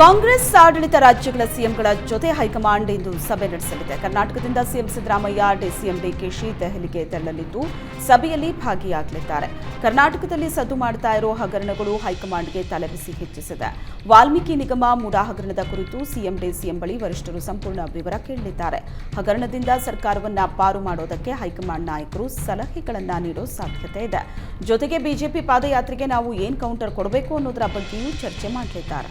ಕಾಂಗ್ರೆಸ್ ಆಡಳಿತ ರಾಜ್ಯಗಳ ಸಿಎಂಗಳ ಜೊತೆ ಹೈಕಮಾಂಡ್ ಇಂದು ಸಭೆ ನಡೆಸಲಿದೆ. ಕರ್ನಾಟಕದಿಂದ ಸಿಎಂ ಸಿದ್ದರಾಮಯ್ಯ ಡಿಸಿಎಂ ಡಿಕೆಶಿ ದೆಹಲಿಗೆ ತೆರಳಲಿದ್ದು, ಸಭೆಯಲ್ಲಿ ಭಾಗಿಯಾಗಲಿದ್ದಾರೆ. ಕರ್ನಾಟಕದಲ್ಲಿ ಸದ್ದು ಮಾಡ್ತಾ ಇರೋ ಹಗರಣಗಳು ಹೈಕಮಾಂಡ್ಗೆ ತಲೆಬಿಸಿ ಹೆಚ್ಚಿಸಿದೆ. ವಾಲ್ಮೀಕಿ ನಿಗಮ ಮುಡಾ ಹಗರಣದ ಕುರಿತು ಸಿಎಂ ಡಿಸಿಎಂ ಬಳಿ ವರಿಷ್ಠರು ಸಂಪೂರ್ಣ ವಿವರ ಕೇಳಲಿದ್ದಾರೆ ಹಗರಣದಿಂದ ಸರ್ಕಾರವನ್ನ ಪಾರು ಮಾಡೋದಕ್ಕೆ ಹೈಕಮಾಂಡ್ ನಾಯಕರು ಸಲಹೆಗಳನ್ನ ನೀಡೋ ಸಾಧ್ಯತೆ ಇದೆ. ಜೊತೆಗೆ ಬಿಜೆಪಿ ಪಾದಯಾತ್ರೆಗೆ ನಾವು ಏನ್ ಕೌಂಟರ್ ಕೊಡಬೇಕು ಅನ್ನೋದರ ಬಗ್ಗೆಯೂ ಚರ್ಚೆ ಮಾಡಲಿದ್ದಾರೆ.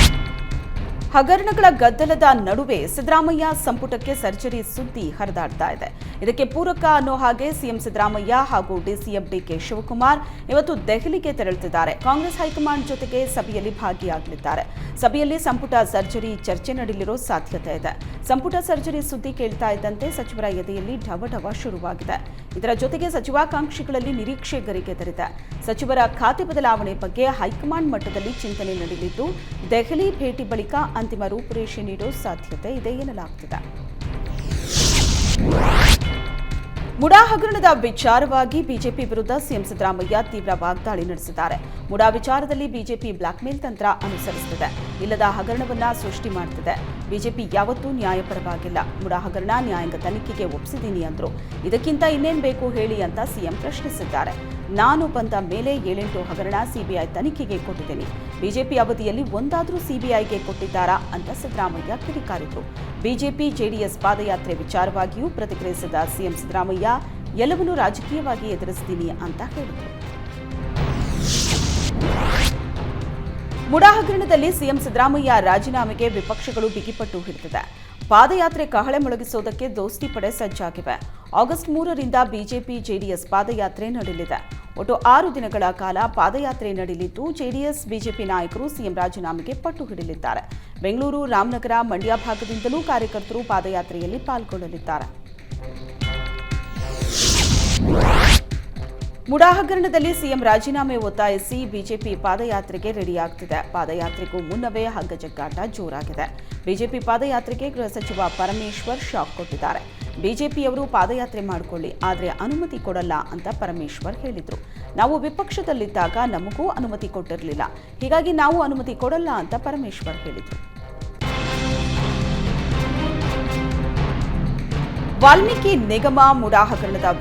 ಹಗರಣಗಳ ಗದ್ದಲದ ನಡುವೆ ಸಿದ್ದರಾಮಯ್ಯ ಸಂಪುಟಕ್ಕೆ ಸರ್ಜರಿ ಸುದ್ದಿ ಹರಿದಾಡ್ತಾ ಇದೆ. ಇದಕ್ಕೆ ಪೂರಕ ಅನ್ನೋ ಹಾಗೆ ಸಿಎಂ ಸಿದ್ದರಾಮಯ್ಯ ಹಾಗೂ ಡಿಸಿಎಂ ಡಿಕೆ ಶಿವಕುಮಾರ್ ಇವತ್ತು ದೆಹಲಿಗೆ ತೆರಳುತ್ತಿದ್ದಾರೆ. ಕಾಂಗ್ರೆಸ್ ಹೈಕಮಾಂಡ್ ಜೊತೆಗೆ ಸಭೆಯಲ್ಲಿ ಭಾಗಿಯಾಗಲಿದ್ದಾರೆ. ಸಭೆಯಲ್ಲಿ ಸಂಪುಟ ಸರ್ಜರಿ ಚರ್ಚೆ ನಡೆಯಲಿರೋ ಸಾಧ್ಯತೆ ಇದೆ. ಸಂಪುಟ ಸರ್ಜರಿ ಸುದ್ದಿ ಕೇಳ್ತಾ ಇದ್ದಂತೆ ಸಚಿವರ ಎದೆಯಲ್ಲಿ ಢವಢವ ಶುರುವಾಗಿದೆ. ಇದರ ಜೊತೆಗೆ ಸಚಿವಾಕಾಂಕ್ಷಿಗಳಲ್ಲಿ ನಿರೀಕ್ಷೆ ಗರಿಗೆದರಿದೆ ಸಚಿವರ ಖಾತೆ ಬದಲಾವಣೆ ಬಗ್ಗೆ ಹೈಕಮಾಂಡ್ ಮಟ್ಟದಲ್ಲಿ ಚಿಂತನೆ ನಡೆಯಲಿದ್ದು ದೆಹಲಿ ಭೇಟಿ ಬಳಿಕ ಅಂತಿಮ ರೂಪುರೇಷೆ ನೀಡೋ ಸಾಧ್ಯತೆ ಇದೆ ಎನ್ನಲಾಗ್ತಿದೆ. ಮುಡಾ ಹಗರಣದ ವಿಚಾರವಾಗಿ ಬಿಜೆಪಿ ವಿರುದ್ಧ ಸಿಎಂ ಸಿದ್ದರಾಮಯ್ಯ ತೀವ್ರ ವಾಗ್ದಾಳಿ ನಡೆಸಿದ್ದಾರೆ. ಮುಡಾ ವಿಚಾರದಲ್ಲಿ ಬಿಜೆಪಿ ಬ್ಲಾಕ್ಮೇಲ್ ತಂತ್ರ ಅನುಸರಿಸುತ್ತಿದೆ. ಇಲ್ಲದ ಹಗರಣವನ್ನ ಸೃಷ್ಟಿ ಮಾಡುತ್ತಿದೆ ಬಿಜೆಪಿ ಯಾವತ್ತೂ ನ್ಯಾಯಪರವಾಗಿಲ್ಲ. ಮುಡಾ ಹಗರಣ ನ್ಯಾಯಾಂಗ ತನಿಖೆಗೆ ಒಪ್ಪಿಸಿದ್ದೀನಿ ಅಂದ್ರು. ಇದಕ್ಕಿಂತ ಇನ್ನೇನ್ ಬೇಕು ಹೇಳಿ ಅಂತ ಸಿಎಂ ಪ್ರಶ್ನಿಸಿದ್ದಾರೆ. ನಾನು ಬಂದ ಮೇಲೆ ಏಳೆಂಟು ಹಗರಣ ಸಿಬಿಐ ತನಿಖೆಗೆ ಕೊಟ್ಟಿದ್ದೇನೆ. ಬಿಜೆಪಿ ಅವಧಿಯಲ್ಲಿ ಒಂದಾದರೂ ಸಿಬಿಐಗೆ ಕೊಟ್ಟಿದ್ದಾರಾ ಅಂತ ಸಿದ್ದರಾಮಯ್ಯ ಕಿಡಿಕಾರಿದ್ರು. ಬಿಜೆಪಿ ಜೆಡಿಎಸ್ ಪಾದಯಾತ್ರೆ ವಿಚಾರವಾಗಿಯೂ ಪ್ರತಿಕ್ರಿಯಿಸಿದ ಸಿಎಂ ಸಿದ್ದರಾಮಯ್ಯ, ಎಲ್ಲವನ್ನೂ ರಾಜಕೀಯವಾಗಿ ಎದುರಿಸ್ತೀನಿ ಅಂತ ಹೇಳಿದರು. ಮುಡಾ ಹಗರಣದಲ್ಲಿ ಸಿಎಂ ಸಿದ್ದರಾಮಯ್ಯ ರಾಜೀನಾಮೆಗೆ ವಿಪಕ್ಷಗಳು ಬಿಗಿಪಟ್ಟು ಹಿಡಿದಿದೆ. ಪಾದಯಾತ್ರೆ ಕಹಳೆ ಮೊಳಗಿಸೋದಕ್ಕೆ ದೋಸ್ತಿ ಪಡೆ ಸಜ್ಜಾಗಿವೆ. ಆಗಸ್ಟ್ ಮೂರರಿಂದ ಬಿಜೆಪಿ ಜೆಡಿಎಸ್ ಪಾದಯಾತ್ರೆ ನಡೆಯಲಿದೆ. ಒಟ್ಟು ಆರು ದಿನಗಳ ಕಾಲ ಪಾದಯಾತ್ರೆ ನಡೆಯಲಿದ್ದು, ಜೆಡಿಎಸ್, ಬಿಜೆಪಿ ನಾಯಕರು ಸಿಎಂ ರಾಜೀನಾಮೆಗೆ ಪಟ್ಟು ಹಿಡಿಯಲಿದ್ದಾರೆ. ಬೆಂಗಳೂರು, ರಾಮನಗರ, ಮಂಡ್ಯ ಭಾಗದಿಂದಲೂ ಕಾರ್ಯಕರ್ತರು ಪಾದಯಾತ್ರೆಯಲ್ಲಿ ಪಾಲ್ಗೊಳ್ಳಲಿದ್ದಾರೆ. ಮುಡಾ ಹಗರಣದಲ್ಲಿ ಸಿಎಂ ರಾಜೀನಾಮೆ ಒತ್ತಾಯಿಸಿ ಬಿಜೆಪಿ ಪಾದಯಾತ್ರೆಗೆ ರೆಡಿಯಾಗ್ತಿದೆ. ಪಾದಯಾತ್ರೆಗೂ ಮುನ್ನವೇ ಹಗ್ಗಜಗ್ಗಾಟ ಜೋರಾಗಿದೆ. ಬಿಜೆಪಿ ಪಾದಯಾತ್ರೆಗೆ ಗೃಹ ಸಚಿವ ಪರಮೇಶ್ವರ್ ಶಾಕ್ ಕೊಟ್ಟಿದ್ದಾರೆ. ಬಿಜೆಪಿಯವರು ಪಾದಯಾತ್ರೆ ಮಾಡಿಕೊಳ್ಳಿ, ಆದರೆ ಅನುಮತಿ ಕೊಡಲ್ಲ ಅಂತ ಪರಮೇಶ್ವರ್ ಹೇಳಿದ್ರು. ನಾವು ವಿಪಕ್ಷದಲ್ಲಿದ್ದಾಗ ನಮಗೂ ಅನುಮತಿ ಕೊಟ್ಟಿರಲಿಲ್ಲ. ಹೀಗಾಗಿ ನಾವು ಅನುಮತಿ ಕೊಡಲ್ಲ ಅಂತ ಪರಮೇಶ್ವರ್ ಹೇಳಿದ್ರು. ವಾಲ್ಮೀಕಿ ನಿಗಮ ಮುಡಾ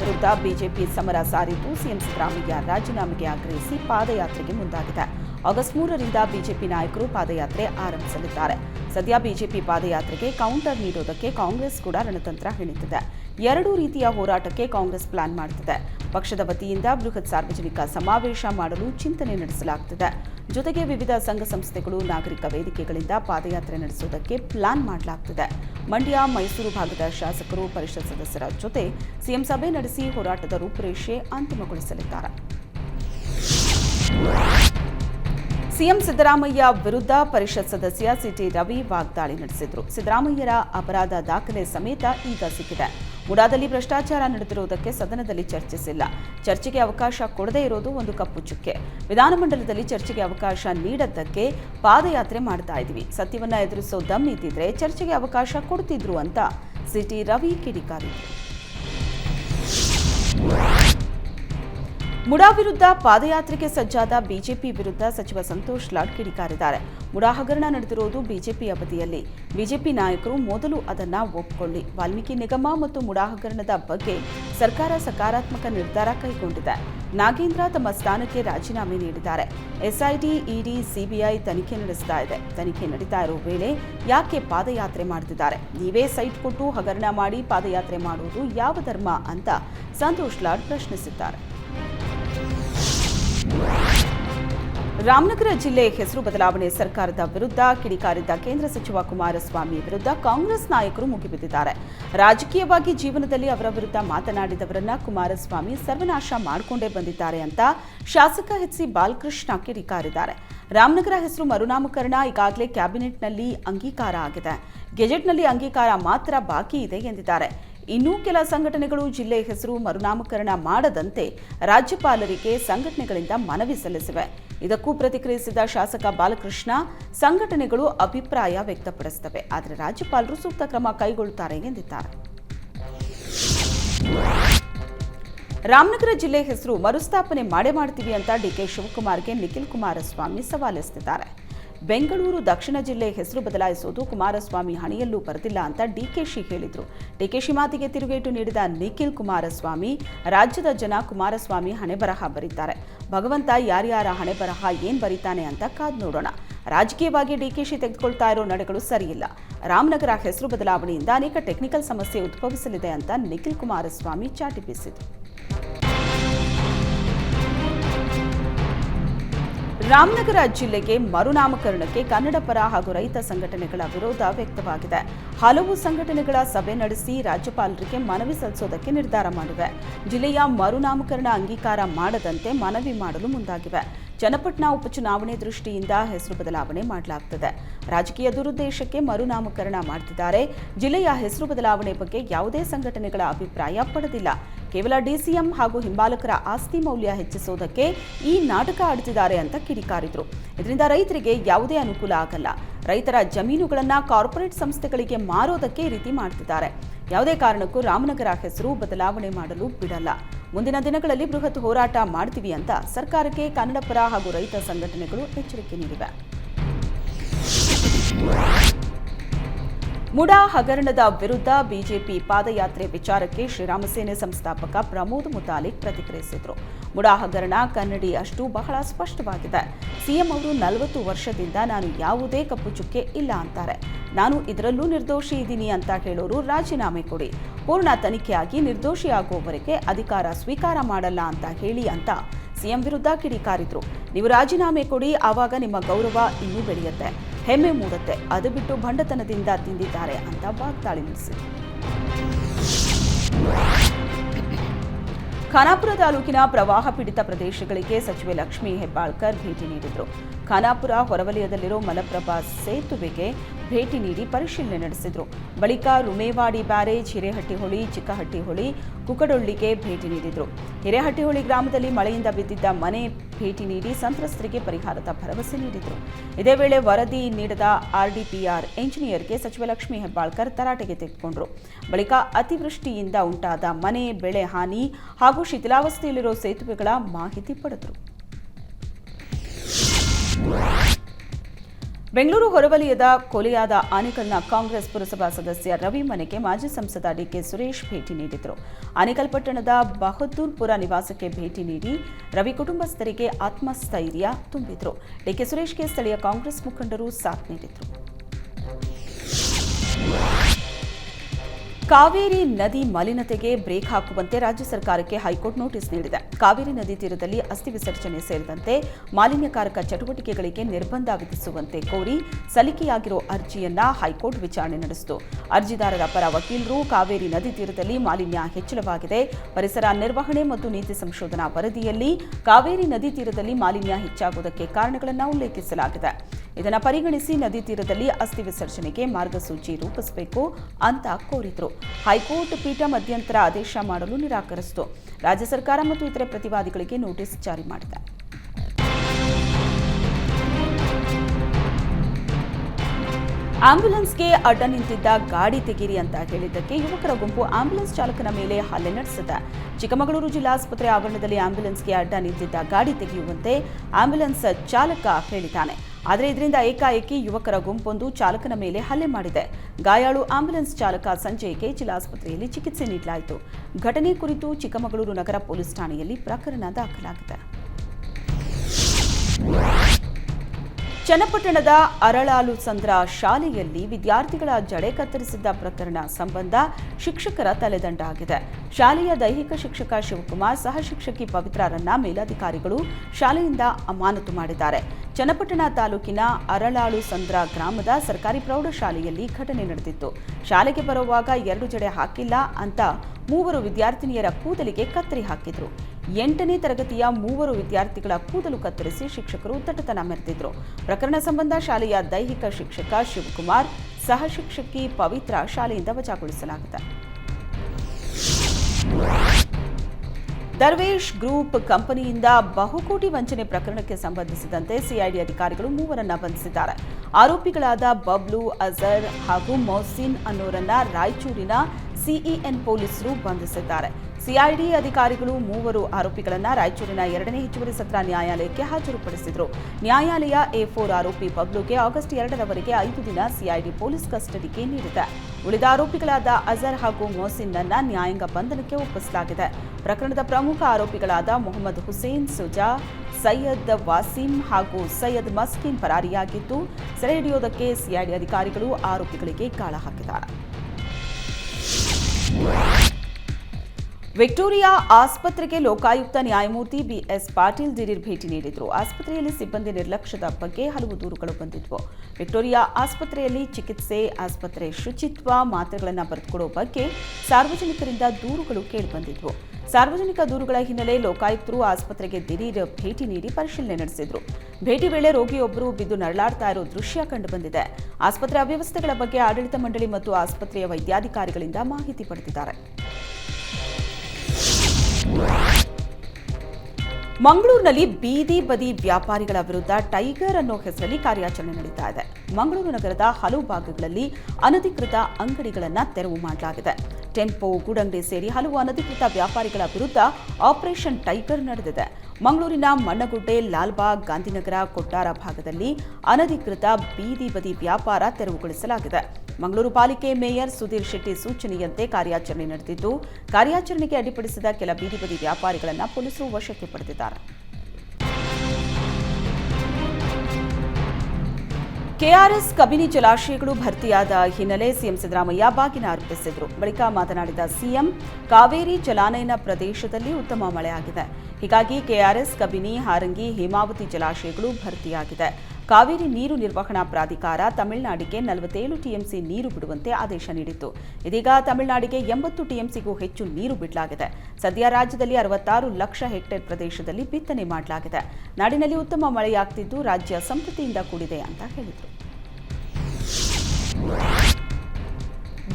ವಿರುದ್ಧ ಬಿಜೆಪಿ ಸಮರ ಸಾರಿದ್ದು ಸಿಎಂ ಸಿದ್ದರಾಮಯ್ಯ ರಾಜೀನಾಮೆಗೆ ಆಗ್ರಹಿಸಿ ಪಾದಯಾತ್ರೆಗೆ ಮುಂದಾಗಿದೆ. ಆಗಸ್ಟ್ ಮೂರರಿಂದ ಬಿಜೆಪಿ ನಾಯಕರು ಪಾದಯಾತ್ರೆ ಆರಂಭಿಸಲಿದ್ದಾರೆ. ಸದ್ಯ ಬಿಜೆಪಿ ಪಾದಯಾತ್ರೆಗೆ ಕೌಂಟರ್ ನೀಡೋದಕ್ಕೆ ಕಾಂಗ್ರೆಸ್ ಕೂಡ ರಣತಂತ್ರ ಹೆಣಿತಿದೆ ಎರಡೂ ರೀತಿಯ ಹೋರಾಟಕ್ಕೆ ಕಾಂಗ್ರೆಸ್ ಪ್ಲಾನ್ ಮಾಡುತ್ತಿದೆ ಪಕ್ಷದ ವತಿಯಿಂದ ಬೃಹತ್ ಸಾರ್ವಜನಿಕ ಸಮಾವೇಶ ಮಾಡಲು ಚಿಂತನೆ ನಡೆಸಲಾಗುತ್ತಿದೆ ಜೊತೆಗೆ ವಿವಿಧ ಸಂಘ ಸಂಸ್ಥೆಗಳು, ನಾಗರಿಕ ವೇದಿಕೆಗಳಿಂದ ಪಾದಯಾತ್ರೆ ನಡೆಸುವುದಕ್ಕೆ ಪ್ಲಾನ್ ಮಾಡಲಾಗುತ್ತಿದೆ ಮಂಡ್ಯ, ಮೈಸೂರು ಭಾಗದ ಶಾಸಕರು, ಪರಿಷತ್ ಸದಸ್ಯರ ಜೊತೆ ಸಿಎಂ ಸಭೆ ನಡೆಸಿ ಹೋರಾಟದ ರೂಪುರೇಷೆ ಅಂತಿಮಗೊಳಿಸಲಿದ್ದಾರೆ. ಸಿಎಂ ಸಿದ್ದರಾಮಯ್ಯ ವಿರುದ್ಧ ಪರಿಷತ್ ಸದಸ್ಯ ಸಿಟಿ ರವಿ ವಾಗ್ದಾಳಿ ನಡೆಸಿದ್ರು. ಸಿದ್ದರಾಮಯ್ಯರ ಅಪರಾಧ ದಾಖಲೆ ಸಮೇತ ಈಗ ಸಿಕ್ಕಿದೆ. ಮುಡಾದಲ್ಲಿ ಭ್ರಷ್ಟಾಚಾರ ನಡೆದಿರುವುದಕ್ಕೆ ಸದನದಲ್ಲಿ ಚರ್ಚಿಸಿಲ್ಲ. ಚರ್ಚೆಗೆ ಅವಕಾಶ ಕೊಡದೇ ಇರೋದು ಒಂದು ಕಪ್ಪು ಚುಕ್ಕೆ. ವಿಧಾನಮಂಡಲದಲ್ಲಿ ಚರ್ಚೆಗೆ ಅವಕಾಶ ನೀಡದ್ದಕ್ಕೆ ಪಾದಯಾತ್ರೆ ಮಾಡ್ತಾ ಇದ್ವಿ ಸತ್ಯವನ್ನ ಎದುರಿಸೋ ದಮ್ ಇದ್ದಿದ್ರೆ ಚರ್ಚೆಗೆ ಅವಕಾಶ ಕೊಡ್ತಿದ್ರು ಅಂತ ಸಿಟಿ ರವಿ ಕಿಡಿಕಾರಿದ್ರು. ಮುಡಾ ವಿರುದ್ಧ ಪಾದಯಾತ್ರೆಗೆ ಸಜ್ಜಾದ ಬಿಜೆಪಿ ವಿರುದ್ಧ ಸಚಿವ ಸಂತೋಷ್ ಲಾಡ್ ಕಿಡಿಕಾರಿದ್ದಾರೆ ಮುಡಾ ಹಗರಣ ನಡೆದಿರುವುದು ಬಿಜೆಪಿ ಅವಧಿಯಲ್ಲಿ. ಬಿಜೆಪಿ ನಾಯಕರು ಮೊದಲು ಅದನ್ನ ಒಪ್ಪಿಕೊಳ್ಳಿ ವಾಲ್ಮೀಕಿ ನಿಗಮ ಮತ್ತು ಮುಡಾ ಹಗರಣದ ಬಗ್ಗೆ ಸರ್ಕಾರ ಸಕಾರಾತ್ಮಕ ನಿರ್ಧಾರ ಕೈಗೊಂಡಿದೆ. ನಾಗೇಂದ್ರ ತಮ್ಮ ಸ್ಥಾನಕ್ಕೆ ರಾಜೀನಾಮೆ ನೀಡಿದ್ದಾರೆ. ಎಸ್ಐಟಿ, ಇಡಿ, ಸಿಬಿಐ ತನಿಖೆ ನಡೆಸ್ತಾ ಇದೆ. ತನಿಖೆ ನಡೀತಾ ಇರೋ ವೇಳೆ ಯಾಕೆ ಪಾದಯಾತ್ರೆ ಮಾಡ್ತಿದ್ದಾರೆ? ನೀವೇ ಸೈಟ್ ಕೊಟ್ಟು ಹಗರಣ ಮಾಡಿ ಪಾದಯಾತ್ರೆ ಮಾಡುವುದು ಯಾವ ಧರ್ಮ ಅಂತ ಸಂತೋಷ್ ಲಾಡ್ ಪ್ರಶ್ನಿಸಿದ್ದಾರೆ. ರಾಮನಗರ ಜಿಲ್ಲೆ ಹೆಸರು ಬದಲಾವಣೆ ಸರ್ಕಾರದ ವಿರುದ್ಧ, ಕಿಡಿಕಾರಿದ್ದ ಕೇಂದ್ರ ಸಚಿವ ಕುಮಾರಸ್ವಾಮಿ ವಿರುದ್ಧ ಕಾಂಗ್ರೆಸ್ ನಾಯಕರು ಮುಗಿಬಿದ್ದಿದ್ದಾರೆ. ರಾಜಕೀಯವಾಗಿ ಜೀವನದಲ್ಲಿ ಅವರ ವಿರುದ್ಧ ಮಾತನಾಡಿದವರನ್ನ ಕುಮಾರಸ್ವಾಮಿ ಸರ್ವನಾಶ ಮಾಡಿಕೊಂಡೇ ಬಂದಿದ್ದಾರೆ ಅಂತ ಶಾಸಕ ಎಚ್ ಸಿ ಬಾಲಕೃಷ್ಣ ಕಿಡಿಕಾರಿದ್ದಾರೆ. ರಾಮನಗರ ಹೆಸರು ಮರುನಾಮಕರಣ ಈಗಾಗಲೇ ಕ್ಯಾಬಿನೆಟ್ನಲ್ಲಿ ಅಂಗೀಕಾರ ಆಗಿದೆ. ಗೆಜೆಟ್ನಲ್ಲಿ ಅಂಗೀಕಾರ ಮಾತ್ರ ಬಾಕಿ ಇದೆ ಎಂದಿದ್ದಾರೆ. ಇನ್ನೂ ಕೆಲ ಸಂಘಟನೆಗಳು ಜಿಲ್ಲೆ ಹೆಸರು ಮರುನಾಮಕರಣ ಮಾಡದಂತೆ ರಾಜ್ಯಪಾಲರಿಗೆ ಸಂಘಟನೆಗಳಿಂದ ಮನವಿ ಸಲ್ಲಿಸಿವೆ. ಇದಕ್ಕೂ ಪ್ರತಿಕ್ರಿಯಿಸಿದ ಶಾಸಕ ಬಾಲಕೃಷ್ಣ, ಸಂಘಟನೆಗಳು ಅಭಿಪ್ರಾಯ ವ್ಯಕ್ತಪಡಿಸುತ್ತವೆ, ಆದರೆ ರಾಜ್ಯಪಾಲರು ಸೂಕ್ತ ಕ್ರಮ ಕೈಗೊಳ್ಳುತ್ತಾರೆ ಎಂದಿದ್ದಾರೆ. ರಾಮನಗರ ಜಿಲ್ಲೆ ಹೆಸರು ಮರುಸ್ಥಾಪನೆ ಮಾಡೇ ಮಾಡ್ತೀವಿ ಅಂತ ಡಿಕೆ ಶಿವಕುಮಾರ್ಗೆ ನಿಖಿಲ್ ಕುಮಾರಸ್ವಾಮಿ ಸವಾಲೆಸೆದಿದ್ದಾರೆ. ಬೆಂಗಳೂರು ದಕ್ಷಿಣ ಜಿಲ್ಲೆ ಹೆಸರು ಬದಲಾಯಿಸುವುದು ಕುಮಾರಸ್ವಾಮಿ ಹಣೆಯಲ್ಲೂ ಬರೆದಿಲ್ಲ ಅಂತ ಡಿಕೆಶಿ ಹೇಳಿದರು. ಡಿಕೆಶಿ ಮಾತಿಗೆ ತಿರುಗೇಟು ನೀಡಿದ ನಿಖಿಲ್ ಕುಮಾರಸ್ವಾಮಿ, ರಾಜ್ಯದ ಜನ ಕುಮಾರಸ್ವಾಮಿ ಹಣೆ ಬರಹ ಬರೀತಾರೆ. ಭಗವಂತ ಯಾರ್ಯಾರ ಹಣೆ ಬರಹ ಏನ್ ಬರೀತಾನೆ ಅಂತ ಕಾದ್ ನೋಡೋಣ. ರಾಜಕೀಯವಾಗಿ ಡಿಕೆಶಿ ತೆಗೆದುಕೊಳ್ತಾ ಇರೋ ನಡೆಗಳು ಸರಿಯಿಲ್ಲ. ರಾಮನಗರ ಹೆಸರು ಬದಲಾವಣೆಯಿಂದ ಅನೇಕ ಟೆಕ್ನಿಕಲ್ ಸಮಸ್ಯೆ ಉದ್ಭವಿಸಲಿದೆ ಅಂತ ನಿಖಿಲ್ ಕುಮಾರಸ್ವಾಮಿ ಚಾಟಿ ಬೀಸಿದರು. ರಾಮನಗರ ಜಿಲ್ಲೆಗೆ ಮರುನಾಮಕರಣಕ್ಕೆ ಕನ್ನಡ ಪರ ಹಾಗೂ ರೈತ ಸಂಘಟನೆಗಳ ವಿರೋಧ ವ್ಯಕ್ತವಾಗಿದೆ. ಹಲವು ಸಂಘಟನೆಗಳ ಸಭೆ ನಡೆಸಿ ರಾಜ್ಯಪಾಲರಿಗೆ ಮನವಿ ಸಲ್ಲಿಸೋದಕ್ಕೆ ನಿರ್ಧಾರ ಮಾಡಿವೆ. ಜಿಲ್ಲೆಯ ಮರುನಾಮಕರಣ ಅಂಗೀಕಾರ ಮಾಡದಂತೆ ಮನವಿ ಮಾಡಲು ಮುಂದಾಗಿವೆ. ಚನ್ನಪಟ್ಟಣ ಉಪಚುನಾವಣೆ ದೃಷ್ಟಿಯಿಂದ ಹೆಸರು ಬದಲಾವಣೆ ಮಾಡಲಾಗ್ತದೆ. ರಾಜಕೀಯ ದುರುದ್ದೇಶಕ್ಕೆ ಮರುನಾಮಕರಣ ಮಾಡ್ತಿದ್ದಾರೆ. ಜಿಲ್ಲೆಯ ಹೆಸರು ಬದಲಾವಣೆ ಬಗ್ಗೆ ಯಾವುದೇ ಸಂಘಟನೆಗಳ ಅಭಿಪ್ರಾಯ ಪಡೆದಿಲ್ಲ. ಕೇವಲ ಡಿಸಿಎಂ ಹಾಗೂ ಹಿಂಬಾಲಕರ ಆಸ್ತಿ ಮೌಲ್ಯ ಹೆಚ್ಚಿಸೋದಕ್ಕೆ ಈ ನಾಟಕ ಆಡುತ್ತಿದ್ದಾರೆ ಅಂತ ಕಿಡಿಕಾರಿದ್ರು. ಇದರಿಂದ ರೈತರಿಗೆ ಯಾವುದೇ ಅನುಕೂಲ ಆಗಲ್ಲ. ರೈತರ ಜಮೀನುಗಳನ್ನು ಕಾರ್ಪೊರೇಟ್ ಸಂಸ್ಥೆಗಳಿಗೆ ಮಾರೋದಕ್ಕೆ ಈ ರೀತಿ ಮಾಡ್ತಿದ್ದಾರೆ. ಯಾವುದೇ ಕಾರಣಕ್ಕೂ ರಾಮನಗರ ಹೆಸರು ಬದಲಾವಣೆ ಮಾಡಲು ಬಿಡಲ್ಲ. ಮುಂದಿನ ದಿನಗಳಲ್ಲಿ ಬೃಹತ್ ಹೋರಾಟ ಮಾಡ್ತೀವಿ ಅಂತ ಸರ್ಕಾರಕ್ಕೆ ಕನ್ನಡಪರ ಹಾಗೂ ರೈತ ಸಂಘಟನೆಗಳು ಎಚ್ಚರಿಕೆ ನೀಡಿವೆ. ಮುಡಾ ಹಗರಣದ ವಿರುದ್ಧ ಬಿಜೆಪಿ ಪಾದಯಾತ್ರೆ ವಿಚಾರಕ್ಕೆ ಶ್ರೀರಾಮಸೇನೆ ಸಂಸ್ಥಾಪಕ ಪ್ರಮೋದ್ ಮುತಾಲಿಕ್ ಪ್ರತಿಕ್ರಿಯಿಸಿದರು. ಮುಡಾ ಹಗರಣ ಕನ್ನಡಿ ಅಷ್ಟು ಬಹಳ ಸ್ಪಷ್ಟವಾಗಿದೆ. ಸಿಎಂ ಅವರು ನಲವತ್ತು ವರ್ಷದಿಂದ ನಾನು ಯಾವುದೇ ಕಪ್ಪು ಚುಕ್ಕೆ ಇಲ್ಲ ಅಂತಾರೆ. ನಾನು ಇದರಲ್ಲೂ ನಿರ್ದೋಷಿ ಇದ್ದೀನಿ ಅಂತ ಹೇಳೋರು ರಾಜೀನಾಮೆ ಕೊಡಿ. ಪೂರ್ಣ ತನಿಖೆಯಾಗಿ ನಿರ್ದೋಷಿ ಆಗುವವರೆಗೆ ಅಧಿಕಾರ ಸ್ವೀಕಾರ ಮಾಡಲ್ಲ ಅಂತ ಹೇಳಿ ಅಂತ ಸಿಎಂ ವಿರುದ್ಧ ಕಿಡಿಕಾರಿದ್ರು. ನೀವು ರಾಜೀನಾಮೆ ಕೊಡಿ, ಆವಾಗ ನಿಮ್ಮ ಗೌರವ ಇನ್ನೂ ಬೆಳೆಯುತ್ತೆ. ಹೆಮ್ಮೆ ಮೂಡುತ್ತೆ. ಅದು ಬಿಟ್ಟು ಭಂಡತನದಿಂದ ತಿಂದಿದ್ದಾರೆ ಅಂತ ವಾಗ್ದಾಳಿ ನಡೆಸಿದರು ಖಾನಾಪುರ ತಾಲೂಕಿನ ಪ್ರವಾಹ ಪೀಡಿತ ಪ್ರದೇಶಗಳಿಗೆ ಸಚಿವೆ ಲಕ್ಷ್ಮೀ ಹೆಬ್ಬಾಳ್ಕರ್ ಭೇಟಿ ನೀಡಿದರು. ಖಾನಾಪುರ ಹೊರವಲಯದಲ್ಲಿರೋ ಮಲಪ್ರಭಾ ಸೇತುವೆಗೆ ಭೇಟಿ ನೀಡಿ ಪರಿಶೀಲನೆ ನಡೆಸಿದರು. ಬಳಿಕ ರುಮೇವಾಡಿ ಬ್ಯಾರೇಜ್, ಹಿರೇಹಟ್ಟಿಹೊಳಿ, ಚಿಕ್ಕಹಟ್ಟಿಹೊಳಿ, ಕುಕಡೊಳ್ಳಿಗೆ ಭೇಟಿ ನೀಡಿದರು. ಹಿರೇಹಟ್ಟಿಹೊಳಿ ಗ್ರಾಮದಲ್ಲಿ ಮಳೆಯಿಂದ ಬಿದ್ದಿದ್ದ ಮನೆ ಭೇಟಿ ನೀಡಿ ಸಂತ್ರಸ್ತರಿಗೆ ಪರಿಹಾರದ ಭರವಸೆ ನೀಡಿದರು. ಇದೇ ವೇಳೆ ವರದಿ ನೀಡದ ಆರ್ಡಿಪಿಆರ್ ಎಂಜಿನಿಯರ್ಗೆ ಸಚಿವ ಲಕ್ಷ್ಮೀ ಹೆಬ್ಬಾಳ್ಕರ್ ತರಾಟೆಗೆ ತೆಗೆದುಕೊಂಡರು ಬಳಿಕ ಅತಿವೃಷ್ಟಿಯಿಂದ ಉಂಟಾದ ಮನೆ, ಬೆಳೆ ಹಾನಿ ಹಾಗೂ ಶಿಥಿಲಾವಸ್ಥೆಯಲ್ಲಿರೋ ಸೇತುವೆಗಳ ಮಾಹಿತಿ ಪಡೆದರು. ಬೆಂಗಳೂರು ಹೊರವಲಯದ ಕೊಲೆಯಾದ ಆನೇಕಲ್ನ ಕಾಂಗ್ರೆಸ್ ಪುರಸಭಾ ಸದಸ್ಯ ರವಿ ಮನೆಗೆ ಮಾಜಿ ಸಂಸದ ಡಿಕೆ ಸುರೇಶ್ ಭೇಟಿ ನೀಡಿದರು. ಆನೇಕಲ್ ಪಟ್ಟಣದ ಬಹದ್ದೂರ್ಪುರ ನಿವಾಸಕ್ಕೆ ಭೇಟಿ ನೀಡಿ ರವಿ ಕುಟುಂಬಸ್ಥರಿಗೆ ಆತ್ಮಸ್ಥೈರ್ಯ ತುಂಬಿದ್ರು. ಡಿಕೆ ಸುರೇಶ್ಗೆ ಸ್ಥಳೀಯ ಕಾಂಗ್ರೆಸ್ ಮುಖಂಡರು ಸಾಥ್ ನೀಡಿದರು. ಕಾವೇರಿ ನದಿ ಮಲಿನತೆಗೆ ಬ್ರೇಕ್ ಹಾಕುವಂತೆ ರಾಜ್ಯ ಸರ್ಕಾರಕ್ಕೆ ಹೈಕೋರ್ಟ್ ನೋಟಿಸ್ ನೀಡಿದೆ. ಕಾವೇರಿ ನದಿ ತೀರದಲ್ಲಿ ಅಸ್ಥಿ ವಿಸರ್ಜನೆ ಸೇರಿದಂತೆ ಮಾಲಿನ್ಯಕಾರಕ ಚಟುವಟಿಕೆಗಳಿಗೆ ನಿರ್ಬಂಧ ವಿಧಿಸುವಂತೆ ಕೋರಿ ಸಲ್ಲಿಕೆಯಾಗಿರೋ ಅರ್ಜಿಯನ್ನ ಹೈಕೋರ್ಟ್ ವಿಚಾರಣೆ ನಡೆಸಿತು. ಅರ್ಜಿದಾರರ ಪರ ವಕೀಲರು ಕಾವೇರಿ ನದಿ ತೀರದಲ್ಲಿ ಮಾಲಿನ್ಯ ಹೆಚ್ಚಳವಾಗಿದೆ. ಪರಿಸರ ನಿರ್ವಹಣೆ ಮತ್ತು ನೀತಿ ಸಂಶೋಧನಾ ವರದಿಯಲ್ಲಿ ಕಾವೇರಿ ನದಿ ತೀರದಲ್ಲಿ ಮಾಲಿನ್ಯ ಹೆಚ್ಚಾಗುವುದಕ್ಕೆ ಕಾರಣಗಳನ್ನು ಉಲ್ಲೇಖಿಸಲಾಗಿದೆ. ಇದನ್ನು ಪರಿಗಣಿಸಿ ನದಿ ತೀರದಲ್ಲಿ ಅಸ್ಥಿ ವಿಸರ್ಜನೆಗೆ ಮಾರ್ಗಸೂಚಿ ರೂಪಿಸಬೇಕು ಅಂತ ಕೋರಿದ್ರು. ಹೈಕೋರ್ಟ್ ಪೀಠ ಮಧ್ಯಂತರ ಆದೇಶ ಮಾಡಲು ನಿರಾಕರಿಸಿತು. ರಾಜ್ಯ ಸರ್ಕಾರ ಮತ್ತು ಇತರೆ ಪ್ರತಿವಾದಿಗಳಿಗೆ ನೋಟಿಸ್ ಜಾರಿ ಮಾಡಿದೆ. ಆಂಬ್ಯುಲೆನ್ಸ್ಗೆ ಅಡ್ಡ ನಿಂತಿದ್ದ ಗಾಡಿ ತೆಗೀರಿ ಅಂತ ಹೇಳಿದ್ದಕ್ಕೆ ಯುವಕರ ಗುಂಪು ಆಂಬ್ಯುಲೆನ್ಸ್ ಚಾಲಕನ ಮೇಲೆ ಹಲ್ಲೆ ನಡೆಸಿದೆ. ಚಿಕ್ಕಮಗಳೂರು ಜಿಲ್ಲಾಸ್ಪತ್ರೆ ಆವರಣದಲ್ಲಿ ಆಂಬ್ಯುಲೆನ್ಸ್ಗೆ ಅಡ್ಡ ನಿಂತಿದ್ದ ಗಾಡಿ ತೆಗೆಯುವಂತೆ ಆಂಬ್ಯುಲೆನ್ಸ್ ಚಾಲಕ ಹೇಳಿದ್ದಾನೆ. ಆದರೆ ಇದರಿಂದ ಏಕಾಏಕಿ ಯುವಕರ ಗುಂಪೊಂದು ಚಾಲಕನ ಮೇಲೆ ಹಲ್ಲೆ ಮಾಡಿದೆ. ಗಾಯಾಳು ಆಂಬ್ಯುಲೆನ್ಸ್ ಚಾಲಕ ಸಂಜಯ್ಗೆ ಜಿಲ್ಲಾಸ್ಪತ್ರೆಯಲ್ಲಿ ಚಿಕಿತ್ಸೆ ನೀಡಲಾಯಿತು. ಘಟನೆ ಕುರಿತು ಚಿಕ್ಕಮಗಳೂರು ನಗರ ಪೊಲೀಸ್ ಠಾಣೆಯಲ್ಲಿ ಪ್ರಕರಣ ದಾಖಲಾಗಿದೆ. ಚನ್ನಪಟ್ಟಣದ ಅರಳಾಲು ಸಂದ್ರ ಶಾಲೆಯಲ್ಲಿ ವಿದ್ಯಾರ್ಥಿಗಳ ಜಡೆ ಕತ್ತರಿಸಿದ್ದ ಪ್ರಕರಣ ಸಂಬಂಧ ಶಿಕ್ಷಕರ ತಲೆದಂಡ ಆಗಿದೆ. ಶಾಲೆಯ ದೈಹಿಕ ಶಿಕ್ಷಕ ಶಿವಕುಮಾರ್ ಸಹ ಶಿಕ್ಷಕಿ ಪವಿತ್ರರನ್ನ ಮೇಲಾಧಿಕಾರಿಗಳು ಶಾಲೆಯಿಂದ ಅಮಾನತು ಮಾಡಿದ್ದಾರೆ. ಚನ್ನಪಟ್ಟಣ ತಾಲೂಕಿನ ಅರಳಾಳು ಸಂದ್ರ ಗ್ರಾಮದ ಸರ್ಕಾರಿ ಪ್ರೌಢಶಾಲೆಯಲ್ಲಿ ಘಟನೆ ನಡೆದಿತ್ತು. ಶಾಲೆಗೆ ಬರುವಾಗ ಎರಡು ಜಡೆ ಹಾಕಿಲ್ಲ ಅಂತ ಮೂವರು ವಿದ್ಯಾರ್ಥಿನಿಯರ ಕೂದಲಿಗೆ ಕತ್ತರಿ ಹಾಕಿದ್ರು. ಎಂಟನೇ ತರಗತಿಯ ಮೂವರು ವಿದ್ಯಾರ್ಥಿಗಳ ಕೂದಲು ಕತ್ತರಿಸಿ ಶಿಕ್ಷಕರು ತಟತನ ಮೆರೆದಿದ್ರು. ಪ್ರಕರಣ ಸಂಬಂಧ ಶಾಲೆಯ ದೈಹಿಕ ಶಿಕ್ಷಕ ಶಿವಕುಮಾರ್, ಸಹ ಶಿಕ್ಷಕಿ ಪವಿತ್ರ ಶಾಲೆಯಿಂದ ವಜಾಗೊಳಿಸಲಾಗಿದೆ. ದರ್ವೇಶ್ ಗ್ರೂಪ್ ಕಂಪನಿಯಿಂದ ಬಹುಕೋಟಿ ವಂಚನೆ ಪ್ರಕರಣಕ್ಕೆ ಸಂಬಂಧಿಸಿದಂತೆ ಸಿಐಡಿ ಅಧಿಕಾರಿಗಳು ಮೂವರನ್ನ ಬಂಧಿಸಿದ್ದಾರೆ. ಆರೋಪಿಗಳಾದ ಬಬ್ಲು, ಅಜರ್ ಹಾಗೂ ಮೊಹಸಿನ್ ಅನ್ನೋರನ್ನ ರಾಯಚೂರಿನ ಸಿಇಎನ್ ಪೊಲೀಸರು ಬಂಧಿಸಿದ್ದಾರೆ. ಸಿಐಡಿ ಅಧಿಕಾರಿಗಳು ಮೂವರು ಆರೋಪಿಗಳನ್ನು ರಾಯಚೂರಿನ ಎರಡನೇ ಹೆಚ್ಚುವರಿ ಸತ್ರ ನ್ಯಾಯಾಲಯಕ್ಕೆ ಹಾಜರುಪಡಿಸಿದರು. ನ್ಯಾಯಾಲಯ ಎ ಫೋರ್ ಆರೋಪಿ ಪಬ್ಲುಗೆ ಆಗಸ್ಟ್ ಎರಡರವರೆಗೆ ಐದು ದಿನ ಸಿಐಡಿ ಪೊಲೀಸ್ ಕಸ್ಟಡಿಗೆ ನೀಡಿದೆ. ಉಳಿದ ಆರೋಪಿಗಳಾದ ಅಜರ್ ಹಾಗೂ ಮೊಹಸಿನ್ನನ್ನ ನ್ಯಾಯಾಂಗ ಬಂಧನಕ್ಕೆ ಒಪ್ಪಿಸಲಾಗಿದೆ. ಪ್ರಕರಣದ ಪ್ರಮುಖ ಆರೋಪಿಗಳಾದ ಮೊಹಮ್ಮದ್ ಹುಸೇನ್, ಸುಜಾ, ಸೈಯದ್ ವಾಸಿಂ ಹಾಗೂ ಸೈಯದ್ ಮಸ್ಕಿನ್ ಪರಾರಿಯಾಗಿದ್ದು, ಸೆರೆ ಹಿಡಿಯೋದಕ್ಕೆ ಸಿಐಡಿ ಅಧಿಕಾರಿಗಳು ಆರೋಪಿಗಳಿಗೆ ಗಾಳ ಹಾಕಿದ್ದಾರೆ. ವಿಕ್ಟೋರಿಯಾ ಆಸ್ಪತ್ರೆಗೆ ಲೋಕಾಯುಕ್ತ ನ್ಯಾಯಮೂರ್ತಿ ಬಿಎಸ್ ಪಾಟೀಲ್ ದಿಢೀರ್ ಭೇಟಿ ನೀಡಿದ್ರು. ಆಸ್ಪತ್ರೆಯಲ್ಲಿ ಸಿಬ್ಬಂದಿ ನಿರ್ಲಕ್ಷ್ಯದ ಬಗ್ಗೆ ಹಲವು ದೂರುಗಳು ಬಂದಿದ್ವು. ವಿಕ್ಟೋರಿಯಾ ಆಸ್ಪತ್ರೆಯಲ್ಲಿ ಚಿಕಿತ್ಸೆ, ಆಸ್ಪತ್ರೆ ಶುಚಿತ್ವ, ಮಾತ್ರೆಗಳನ್ನು ಬರೆದುಕೊಡೋ ಬಗ್ಗೆ ಸಾರ್ವಜನಿಕರಿಂದ ದೂರುಗಳು ಕೇಳಿಬಂದಿದ್ವು. ಸಾರ್ವಜನಿಕ ದೂರುಗಳ ಹಿನ್ನೆಲೆ ಲೋಕಾಯುಕ್ತರು ಆಸ್ಪತ್ರೆಗೆ ದಿಢೀರ್ ಭೇಟಿ ನೀಡಿ ಪರಿಶೀಲನೆ ನಡೆಸಿದ್ರು. ಭೇಟಿ ವೇಳೆ ರೋಗಿಯೊಬ್ಬರು ಬಿದ್ದು ನರಳಾಡ್ತಾ ಇರೋ ದೃಶ್ಯ ಕಂಡುಬಂದಿದೆ. ಆಸ್ಪತ್ರೆ ಅವ್ಯವಸ್ಥೆಗಳ ಬಗ್ಗೆ ಆಡಳಿತ ಮಂಡಳಿ ಮತ್ತು ಆಸ್ಪತ್ರೆಯ ವೈದ್ಯಾಧಿಕಾರಿಗಳಿಂದ ಮಾಹಿತಿ ಪಡೆದಿದ್ದಾರೆ. ಮಂಗಳೂರಿನಲ್ಲಿ ಬೀದಿ ಬದಿ ವ್ಯಾಪಾರಿಗಳ ವಿರುದ್ಧ ಟೈಗರ್ ಅನ್ನೋ ಹೆಸರಲ್ಲಿ ಕಾರ್ಯಾಚರಣೆ ನಡೀತಾ ಇದೆ. ಮಂಗಳೂರು ನಗರದ ಹಲವು ಭಾಗಗಳಲ್ಲಿ ಅನಧಿಕೃತ ಅಂಗಡಿಗಳನ್ನು ತೆರವು ಮಾಡಲಾಗಿದೆ. ಟೆಂಪೋ ಗೂಡಂಗಡಿ ಸೇರಿ ಹಲವು ಅನಧಿಕೃತ ವ್ಯಾಪಾರಿಗಳ ವಿರುದ್ಧ ಆಪರೇಷನ್ ಟೈಗರ್ ನಡೆದಿದೆ. ಮಂಗಳೂರಿನ ಮಣ್ಣಗುಡ್ಡೆ, ಲಾಲ್ಬಾಗ್, ಗಾಂಧಿನಗರ, ಕೊಟ್ಟಾರ ಭಾಗದಲ್ಲಿ ಅನಧಿಕೃತ ಬೀದಿ ಬದಿ ವ್ಯಾಪಾರ ತೆರವುಗೊಳಿಸಲಾಗಿದೆ. ಮಂಗಳೂರು ಪಾಲಿಕೆ ಮೇಯರ್ ಸುಧೀರ್ ಶೆಟ್ಟಿ ಸೂಚನೆಯಂತೆ ಕಾರ್ಯಾಚರಣೆ ನಡೆದಿದ್ದು, ಕಾರ್ಯಾಚರಣೆಗೆ ಅಡ್ಡಿಪಡಿಸಿದ ಕೆಲ ಬೀದಿ ಬದಿ ವ್ಯಾಪಾರಿಗಳನ್ನು ಪೊಲೀಸರು ವಶಕ್ಕೆ ಪಡೆದಿದ್ದಾರೆ. ಕೆಆರ್ಎಸ್ ಕಬಿನಿ ಜಲಾಶಯಗಳು ಭರ್ತಿಯಾದ ಹಿನ್ನೆಲೆ ಸಿಎಂ ಸಿದ್ದರಾಮಯ್ಯ ಬಾಗಿನ ಅರ್ಪಿಸಿದರು. ಬಳಿಕ ಮಾತನಾಡಿದ ಸಿಎಂ, ಕಾವೇರಿ ಜಲಾನಯನ ಪ್ರದೇಶದಲ್ಲಿ ಉತ್ತಮ ಮಳೆಯಾಗಿದೆ. ಹೀಗಾಗಿ ಕೆಆರ್ಎಸ್ ಕಬಿನಿ, ಹಾರಂಗಿ, ಹೇಮಾವತಿ ಜಲಾಶಯಗಳು ಭರ್ತಿಯಾಗಿದೆ. ಕಾವೇರಿ ನೀರು ನಿರ್ವಹಣಾ ಪ್ರಾಧಿಕಾರ ತಮಿಳುನಾಡಿಗೆ ನಲವತ್ತೇಳು ಟಿಎಂಸಿ ನೀರು ಬಿಡುವಂತೆ ಆದೇಶ ನೀಡಿತ್ತು. ಇದೀಗ ತಮಿಳುನಾಡಿಗೆ ಎಂಬತ್ತು ಟಿಎಂಸಿಗೂ ಹೆಚ್ಚು ನೀರು ಬಿಡಲಾಗಿದೆ. ಸದ್ಯ ರಾಜ್ಯದಲ್ಲಿ ಅರವತ್ತಾರು ಲಕ್ಷ ಹೆಕ್ಟೇರ್ ಪ್ರದೇಶದಲ್ಲಿ ಬಿತ್ತನೆ ಮಾಡಲಾಗಿದೆ. ನಾಡಿನಲ್ಲಿ ಉತ್ತಮ ಮಳೆಯಾಗ್ತಿದ್ದು, ರಾಜ್ಯ ಸಮೃದ್ಧಿಯಿಂದ ಕೂಡಿದೆ ಅಂತ ಹೇಳಿದರು.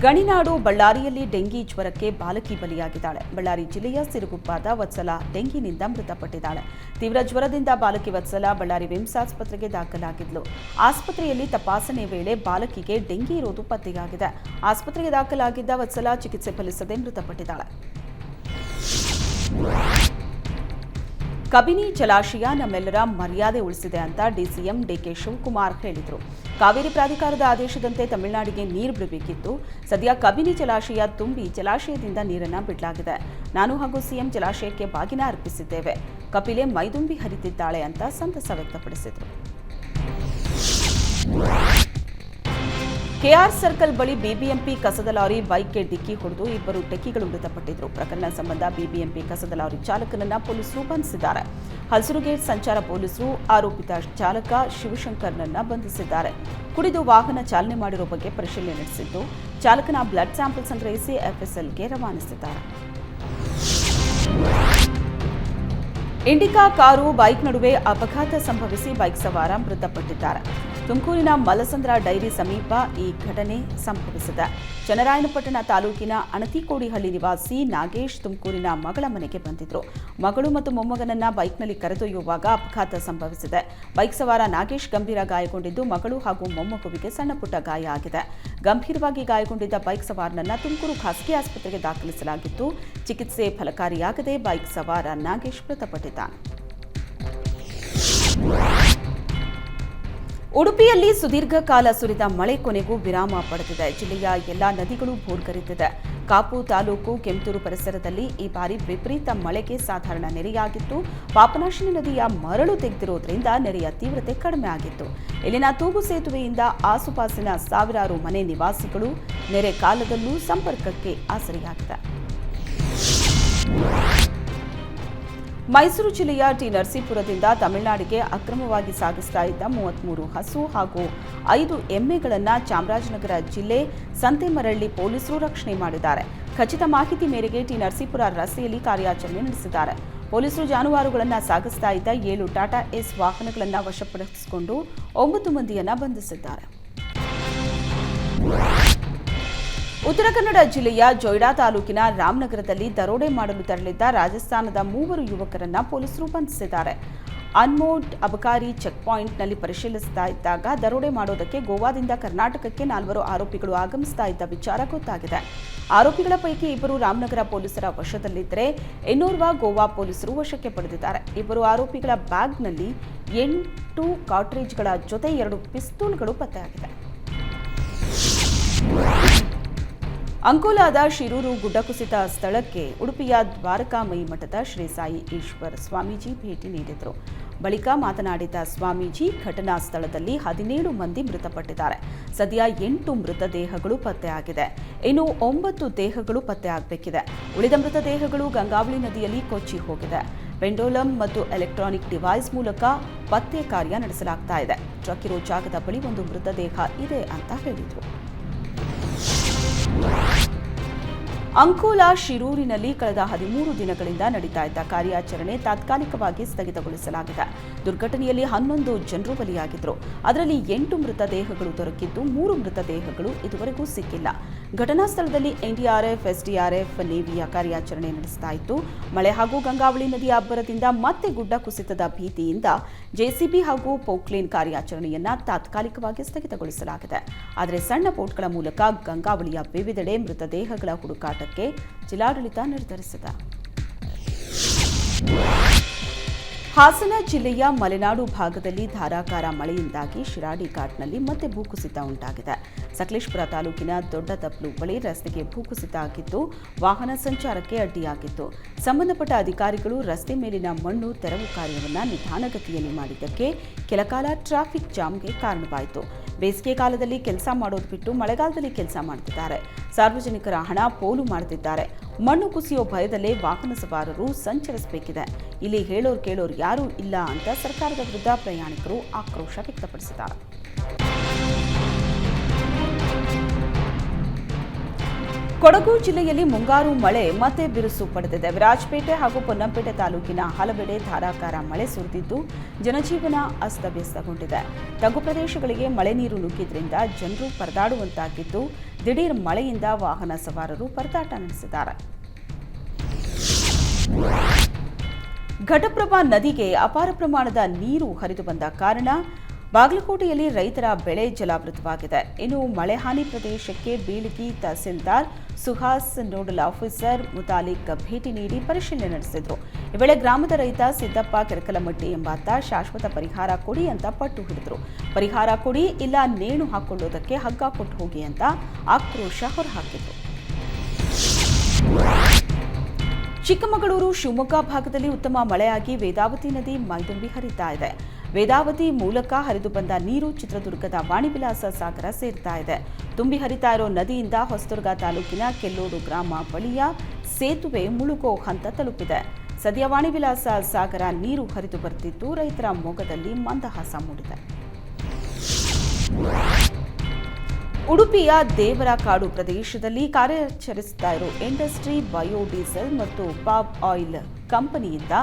ಗಣಿನಾಡು ಬಳ್ಳಾರಿಯಲ್ಲಿ ಡೆಂಗಿ ಜ್ವರಕ್ಕೆ ಬಾಲಕಿ ಬಲಿಯಾಗಿದ್ದಾಳೆ. ಬಳ್ಳಾರಿ ಜಿಲ್ಲೆಯ ಸಿರುಗುಪ್ಪಾದ ವತ್ಸಲ ಡೆಂಗಿನಿಂದ ಮೃತಪಟ್ಟಿದ್ದಾಳೆ. ತೀವ್ರ ಜ್ವರದಿಂದ ಬಾಲಕಿ ವತ್ಸಲ ಬಳ್ಳಾರಿ ವಿಮ್ಸ್ ಆಸ್ಪತ್ರೆಗೆ ದಾಖಲಾಗಿದ್ಲು. ಆಸ್ಪತ್ರೆಯಲ್ಲಿ ತಪಾಸಣೆ ವೇಳೆ ಬಾಲಕಿಗೆ ಡೆಂಗಿ ಇರೋದು ಪತ್ತೆಯಾಗಿದೆ. ಆಸ್ಪತ್ರೆಗೆ ದಾಖಲಾಗಿದ್ದ ವತ್ಸಲ ಚಿಕಿತ್ಸೆ ಫಲಿಸದೆ ಮೃತಪಟ್ಟಿದ್ದಾಳೆ. ಕಬಿನಿ ಜಲಾಶಯ ನಮ್ಮೆಲ್ಲರ ಮರ್ಯಾದೆ ಉಳಿಸಿದೆ ಅಂತ ಡಿಸಿಎಂ ಡಿಕೆ ಶಿವಕುಮಾರ್ ಹೇಳಿದರು. ಕಾವೇರಿ ಪ್ರಾಧಿಕಾರದ ಆದೇಶದಂತೆ ತಮಿಳುನಾಡಿಗೆ ನೀರು ಬಿಡಬೇಕಿತ್ತು. ಸದ್ಯ ಕಬಿನಿ ಜಲಾಶಯ ತುಂಬಿ ಜಲಾಶಯದಿಂದ ನೀರನ್ನು ಬಿಡಲಾಗಿದೆ. ನಾನು ಹಾಗೂ ಸಿಎಂ ಜಲಾಶಯಕ್ಕೆ ಬಾಗಿನ ಅರ್ಪಿಸಿದ್ದೇವೆ. ಕಪಿಲೆ ಮೈದುಂಬಿ ಹರಿತಿದ್ದಾಳೆ ಅಂತ ಸಂತಸ ವ್ಯಕ್ತಪಡಿಸಿದರು. ಕೆಆರ್ ಸರ್ಕಲ್ ಬಳಿ ಬಿಬಿಎಂಪಿ ಕಸದ ಲಾರಿ ಬೈಕ್ಗೆ ಡಿಕ್ಕಿ ಹೊಡೆದು ಇಬ್ಬರು ಟೆಕ್ಕಿಗಳು ಮೃತಪಟ್ಟಿದ್ದರು ಪ್ರಕರಣ ಸಂಬಂಧ ಬಿಬಿಎಂಪಿ ಕಸದ ಲಾರಿ ಚಾಲಕನನ್ನ ಪೊಲೀಸರು ಬಂಧಿಸಿದ್ದಾರೆ. ಹಲಸೂರು ಗೇಟ್ ಸಂಚಾರ ಪೊಲೀಸರು ಆರೋಪಿತ ಚಾಲಕ ಶಿವಶಂಕರ್ನನ್ನ ಬಂಧಿಸಿದ್ದಾರೆ. ಕುಡಿದು ವಾಹನ ಚಾಲನೆ ಮಾಡಿರುವ ಬಗ್ಗೆ ಪರಿಶೀಲನೆ ನಡೆಸಿದ್ದು, ಚಾಲಕನ ಬ್ಲಡ್ ಸ್ಯಾಂಪಲ್ ಸಂಗ್ರಹಿಸಿ ಎಫ್ಎಸ್ಎಲ್ಗೆ ರವಾನಿಸಿದ್ದಾರೆ. ಇಂಡಿಕಾ ಕಾರು ಬೈಕ್ ನಡುವೆ ಅಪಘಾತ ಸಂಭವಿಸಿ ಬೈಕ್ ಸವಾರ ಮೃತಪಟ್ಟಿದ್ದಾರೆ. ತುಮಕೂರಿನ ಮಲಸಂದ್ರ ಡೈರಿ ಸಮೀಪ ಈ ಘಟನೆ ಸಂಭವಿಸಿದೆ. ಚನ್ನರಾಯನಪಟ್ಟಣ ತಾಲೂಕಿನ ಅಣತಿಕೋಡಿಹಳ್ಳಿ ನಿವಾಸಿ ನಾಗೇಶ್ ತುಮಕೂರಿನ ಮಗಳ ಮನೆಗೆ ಬಂದಿದ್ರು. ಮಗಳು ಮತ್ತು ಮೊಮ್ಮಗನನ್ನ ಬೈಕ್ನಲ್ಲಿ ಕರೆದೊಯ್ಯುವಾಗ ಅಪಘಾತ ಸಂಭವಿಸಿದೆ. ಬೈಕ್ ಸವಾರ ನಾಗೇಶ್ ಗಂಭೀರ ಗಾಯಗೊಂಡಿದ್ದು ಮಗಳು ಹಾಗೂ ಮೊಮ್ಮಗುವಿಗೆ ಸಣ್ಣಪುಟ್ಟ ಗಾಯ ಆಗಿದೆ. ಗಂಭೀರವಾಗಿ ಗಾಯಗೊಂಡಿದ್ದ ಬೈಕ್ ಸವಾರನನ್ನ ತುಮಕೂರು ಖಾಸಗಿ ಆಸ್ಪತ್ರೆಗೆ ದಾಖಲಿಸಲಾಗಿತ್ತು ಚಿಕಿತ್ಸೆ ಫಲಕಾರಿಯಾಗದೆ ಬೈಕ್ ಸವಾರ ನಾಗೇಶ್ ಮೃತಪಟ್ಟಿದ್ದಾನೆ. ಉಡುಪಿಯಲ್ಲಿ ಸುದೀರ್ಘ ಕಾಲ ಸುರಿದ ಮಳೆ ಕೊನೆಗೂ ವಿರಾಮ ಪಡೆದಿದೆ. ಜಿಲ್ಲೆಯ ಎಲ್ಲಾ ನದಿಗಳು ಭೋರ್ಗರೆದಿದೆ ಕಾಪು ತಾಲೂಕು ಕೆಂತೂರು ಪರಿಸರದಲ್ಲಿ ಈ ಬಾರಿ ವಿಪರೀತ ಮಳೆಗೆ ಸಾಧಾರಣ ನೆರೆಯಾಗಿತ್ತು. ಪಾಪನಾಶಿನಿ ನದಿಯ ಮರಳು ತೆಗೆದಿರೋದ್ರಿಂದ ನೆರೆಯ ತೀವ್ರತೆ ಕಡಿಮೆ ಆಗಿತ್ತು. ಇಲ್ಲಿನ ತೂಗು ಸೇತುವೆಯಿಂದ ಆಸುಪಾಸಿನ ಸಾವಿರಾರು ಮನೆ ನಿವಾಸಿಗಳು ನೆರೆ ಕಾಲದಲ್ಲೂ ಸಂಪರ್ಕಕ್ಕೆ ಆಸರೆಯಾಗಿದೆ ಮೈಸೂರು ಜಿಲ್ಲೆಯ ಟಿ ನರಸೀಪುರದಿಂದ ತಮಿಳುನಾಡಿಗೆ ಅಕ್ರಮವಾಗಿ ಸಾಗಿಸ್ತಾ ಇದ್ದ ಮೂವತ್ಮೂರು ಹಸು ಹಾಗೂ ಐದು ಎಮ್ಮೆಗಳನ್ನು ಚಾಮರಾಜನಗರ ಜಿಲ್ಲೆ ಸಂತೆಮರಳ್ಳಿ ಪೊಲೀಸರು ರಕ್ಷಣೆ ಮಾಡಿದ್ದಾರೆ. ಖಚಿತ ಮಾಹಿತಿ ಮೇರೆಗೆ ಟಿ ನರಸೀಪುರ ರಸ್ತೆಯಲ್ಲಿ ಕಾರ್ಯಾಚರಣೆ ನಡೆಸಿದ್ದಾರೆ. ಪೊಲೀಸರು ಜಾನುವಾರುಗಳನ್ನು ಸಾಗಿಸ್ತಾ ಇದ್ದ ಏಳು ಟಾಟಾ ಎಸ್ ವಾಹನಗಳನ್ನು ವಶಪಡಿಸಿಕೊಂಡು ಒಂಬತ್ತು ಮಂದಿಯನ್ನು ಬಂಧಿಸಿದ್ದಾರೆ. ಉತ್ತರ ಕನ್ನಡ ಜಿಲ್ಲೆಯ ಜೊಯ್ಡಾ ತಾಲೂಕಿನ ರಾಮನಗರದಲ್ಲಿ ದರೋಡೆ ಮಾಡಲು ತೆರಳಿದ್ದ ರಾಜಸ್ಥಾನದ ಮೂವರು ಯುವಕರನ್ನ ಪೊಲೀಸರು ಬಂಧಿಸಿದ್ದಾರೆ. ಅನ್ಮೋಡ್ ಅಬಕಾರಿ ಚೆಕ್ ಪಾಯಿಂಟ್ನಲ್ಲಿ ಪರಿಶೀಲಿಸ್ತಾ ಇದ್ದಾಗ ದರೋಡೆ ಮಾಡೋದಕ್ಕೆ ಗೋವಾದಿಂದ ಕರ್ನಾಟಕಕ್ಕೆ ನಾಲ್ವರು ಆರೋಪಿಗಳು ಆಗಮಿಸ್ತಾ ಇದ್ದ ವಿಚಾರ ಗೊತ್ತಾಗಿದೆ. ಆರೋಪಿಗಳ ಪೈಕಿ ಇಬ್ಬರು ರಾಮನಗರ ಪೊಲೀಸರ ವಶದಲ್ಲಿದ್ದರೆ ಇನ್ನೋರ್ವ ಗೋವಾ ಪೊಲೀಸರು ವಶಕ್ಕೆ ಪಡೆದಿದ್ದಾರೆ. ಇಬ್ಬರು ಆರೋಪಿಗಳ ಬ್ಯಾಗ್ನಲ್ಲಿ ಎಂಟು ಕಾಟ್ರೇಜ್ಗಳ ಜೊತೆ ಎರಡು ಪಿಸ್ತೂಲ್ಗಳು ಪತ್ತೆಯಾಗಿದೆ. ಅಂಕೋಲಾದ ಶಿರೂರು ಗುಡ್ಡ ಕುಸಿತ ಸ್ಥಳಕ್ಕೆ ಉಡುಪಿಯ ದ್ವಾರಕಾಮಯಿ ಮಠದ ಶ್ರೀ ಸಾಯಿ ಈಶ್ವರ ಸ್ವಾಮೀಜಿ ಭೇಟಿ ನೀಡಿದರು. ಬಳಿಕ ಮಾತನಾಡಿದ ಸ್ವಾಮೀಜಿ, ಘಟನಾ ಸ್ಥಳದಲ್ಲಿ ಹದಿನೇಳು ಮಂದಿ ಮೃತಪಟ್ಟಿದ್ದಾರೆ. ಸದ್ಯ ಎಂಟು ಮೃತದೇಹಗಳು ಪತ್ತೆಯಾಗಿದೆ. ಇನ್ನು ಒಂಬತ್ತು ದೇಹಗಳು ಪತ್ತೆಯಾಗಬೇಕಿದೆ. ಉಳಿದ ಮೃತದೇಹಗಳು ಗಂಗಾವಳಿ ನದಿಯಲ್ಲಿ ಕೊಚ್ಚಿ ಹೋಗಿದೆ. ಪೆಂಡೋಲಂ ಮತ್ತು ಎಲೆಕ್ಟ್ರಾನಿಕ್ ಡಿವೈಸ್ ಮೂಲಕ ಪತ್ತೆ ಕಾರ್ಯ ನಡೆಸಲಾಗ್ತಾ ಇದೆ. ಟ್ರಕ್ ಇರೋ ಜಾಗದ ಬಳಿ ಒಂದು ಮೃತದೇಹ ಇದೆ ಅಂತ ಹೇಳಿದರು. Bye. ಅಂಕೋಲಾ ಶಿರೂರಿನಲ್ಲಿ ಕಳೆದ ಹದಿಮೂರು ದಿನಗಳಿಂದ ನಡೀತಾ ಇದ್ದ ಕಾರ್ಯಾಚರಣೆ ತಾತ್ಕಾಲಿಕವಾಗಿ ಸ್ಥಗಿತಗೊಳಿಸಲಾಗಿದೆ. ದುರ್ಘಟನೆಯಲ್ಲಿ ಹನ್ನೊಂದು ಜನರು ಬಲಿಯಾಗಿದ್ದರು. ಅದರಲ್ಲಿ ಎಂಟು ಮೃತದೇಹಗಳು ದೊರಕಿದ್ದು, ಮೂರು ಮೃತದೇಹಗಳು ಇದುವರೆಗೂ ಸಿಕ್ಕಿಲ್ಲ. ಘಟನಾ ಸ್ಥಳದಲ್ಲಿ ಎನ್ಡಿಆರ್ಎಫ್, ಎಸ್ಡಿಆರ್ಎಫ್ ನೇವಿಯ ಕಾರ್ಯಾಚರಣೆ ನಡೆಸ್ತಾ ಇತ್ತು. ಮಳೆ ಹಾಗೂ ಗಂಗಾವಳಿ ನದಿಯ ಅಬ್ಬರದಿಂದ ಮತ್ತೆ ಗುಡ್ಡ ಕುಸಿತದ ಭೀತಿಯಿಂದ ಜೆಸಿಬಿ ಹಾಗೂ ಪೋಕ್ಲೇನ್ ಕಾರ್ಯಾಚರಣೆಯನ್ನ ತಾತ್ಕಾಲಿಕವಾಗಿ ಸ್ಥಗಿತಗೊಳಿಸಲಾಗಿದೆ. ಆದರೆ ಸಣ್ಣ ಬೋಟ್ಗಳ ಮೂಲಕ ಗಂಗಾವಳಿಯ ವಿವಿಧೆಡೆ ಮೃತದೇಹಗಳ ಹುಡುಕಾಟಕ್ಕೆ ಜಿಲ್ಲಾಡಳಿತ ನಿರ್ಧರಿಸಿದೆ. ಹಾಸನ ಜಿಲ್ಲೆಯ ಮಲೆನಾಡು ಭಾಗದಲ್ಲಿ ಧಾರಾಕಾರ ಮಳೆಯಿಂದಾಗಿ ಶಿರಾಡಿ ಘಾಟ್ನಲ್ಲಿ ಮತ್ತೆ ಭೂಕುಸಿತ ಉಂಟಾಗಿದೆ. ಸಕಲೇಶ್ಪುರ ತಾಲೂಕಿನ ದೊಡ್ಡ ತಪ್ಪಲು ಬಳಿ ರಸ್ತೆಗೆ ಭೂಕುಸಿತ ಆಗಿದ್ದು, ವಾಹನ ಸಂಚಾರಕ್ಕೆ ಅಡ್ಡಿಯಾಗಿತ್ತು. ಸಂಬಂಧಪಟ್ಟ ಅಧಿಕಾರಿಗಳು ರಸ್ತೆ ಮೇಲಿನ ಮಣ್ಣು ತೆರವು ಕಾರ್ಯವನ್ನು ನಿಧಾನಗತಿಯಲ್ಲಿ ಮಾಡಿದ್ದಕ್ಕೆ ಕೆಲಕಾಲ ಟ್ರಾಫಿಕ್ ಜಾಮ್ಗೆ ಕಾರಣವಾಯಿತು. ಬೇಸಿಗೆ ಕಾಲದಲ್ಲಿ ಕೆಲಸ ಮಾಡೋದು ಬಿಟ್ಟು ಮಳೆಗಾಲದಲ್ಲಿ ಕೆಲಸ ಮಾಡ್ತಿದ್ದಾರೆ. ಸಾರ್ವಜನಿಕರ ಹಣ ಪೋಲು ಮಾಡ್ತಿದ್ದಾರೆ. ಮಣ್ಣು ಕುಸಿಯೋ ಭಯದಲ್ಲೇ ವಾಹನ ಸವಾರರು ಸಂಚರಿಸಬೇಕಿದೆ. ಇಲ್ಲಿ ಹೇಳೋರು ಕೇಳೋರು ಯಾರೂ ಇಲ್ಲ ಅಂತ ಸರ್ಕಾರದ ವಿರುದ್ಧ ಪ್ರಯಾಣಿಕರು ಆಕ್ರೋಶ ವ್ಯಕ್ತಪಡಿಸಿದ್ದಾರೆ. ಕೊಡಗು ಜಿಲ್ಲೆಯಲ್ಲಿ ಮುಂಗಾರು ಮಳೆ ಮತ್ತೆ ಬಿರುಸು ಪಡೆದಿದೆ. ವಿರಾಜಪೇಟೆ ಹಾಗೂ ಪೊನ್ನಂಪೇಟೆ ತಾಲೂಕಿನ ಹಲವೆಡೆ ಧಾರಾಕಾರ ಮಳೆ ಸುರಿದಿದ್ದು ಜನಜೀವನ ಅಸ್ತವ್ಯಸ್ತಗೊಂಡಿದೆ. ತಗ್ಗು ಪ್ರದೇಶಗಳಿಗೆ ಮಳೆ ನೀರು ನುಗ್ಗಿದ್ರಿಂದ ಜನರು ಪರದಾಡುವಂತಾಗಿದ್ದು ದಿಢೀರ್ ಮಳೆಯಿಂದ ವಾಹನ ಸವಾರರು ಪರದಾಟ ನಡೆಸಿದ್ದಾರೆ. ಘಟಪ್ರಭಾ ನದಿಗೆ ಅಪಾರ ಪ್ರಮಾಣದ ನೀರು ಹರಿದು ಬಂದ ಕಾರಣ ಬಾಗಲಕೋಟೆಯಲ್ಲಿ ರೈತರ ಬೆಳೆ ಜಲಾವೃತವಾಗಿದೆ. ಇನ್ನು ಮಳೆಹಾನಿ ಪ್ರದೇಶಕ್ಕೆ ಬೀಳಗಿ ತಹಸೀಲ್ದಾರ್ ಸುಹಾಸ್ ನೋಡಲ್ ಆಫೀಸರ್ ಮುತಾಲಿಕ್ ಭೇಟಿ ನೀಡಿ ಪರಿಶೀಲನೆ ನಡೆಸಿದರು. ಈ ವೇಳೆ ಗ್ರಾಮದ ರೈತ ಸಿದ್ದಪ್ಪ ಕೆರಕಲಮಟ್ಟಿ ಎಂಬಾತ ಶಾಶ್ವತ ಪರಿಹಾರ ಕೊಡಿ ಅಂತ ಪಟ್ಟು ಹಿಡಿದ್ರು. ಪರಿಹಾರ ಕೊಡಿ, ಇಲ್ಲ ನೇಣು ಹಾಕೊಳ್ಳೋದಕ್ಕೆ ಹಗ್ಗ ಕೊಟ್ಟು ಹೋಗಿ ಅಂತ ಆಕ್ರೋಶ ಹೊರಹಾಕಿದ್ರು. ಚಿಕ್ಕಮಗಳೂರು ಶಿವಮೊಗ್ಗ ಭಾಗದಲ್ಲಿ ಉತ್ತಮ ಮಳೆಯಾಗಿ ವೇದಾವತಿ ನದಿ ಮೈದುಂಬಿ ಹರಿತಾ ಇದೆ. ವೇದಾವತಿ ಮೂಲಕ ಹರಿದು ಬಂದ ನೀರು ಚಿತ್ರದುರ್ಗದ ವಾಣಿವಿಲಾಸ ಸಾಗರ ಸೇರ್ತಾ ಇದೆ. ತುಂಬಿ ಹರಿತಾ ಇರೋ ನದಿಯಿಂದ ಹೊಸದುರ್ಗ ತಾಲೂಕಿನ ಕೆಲ್ಲೋಡು ಗ್ರಾಮ ಬಳಿಯ ಸೇತುವೆ ಮುಳುಗೋ ಹಂತ ತಲುಪಿದೆ. ಸದ್ಯ ವಾಣಿವಿಲಾಸ ಸಾಗರ ನೀರು ಹರಿದು ಬರ್ತಿದ್ದು, ರೈತರ ಮೊಗದಲ್ಲಿ ಮಂದಹಾಸ ಮೂಡಿದೆ. ಉಡುಪಿಯ ದೇವರ ಕಾಡು ಪ್ರದೇಶದಲ್ಲಿ ಕಾರ್ಯಾಚರಿಸುತ್ತಾ ಇರೋ ಇಂಡಸ್ಟ್ರಿ, ಬಯೋಡೀಸೆಲ್ ಮತ್ತು ಪಾಪ್ ಆಯಿಲ್ ಕಂಪನಿಯಿಂದ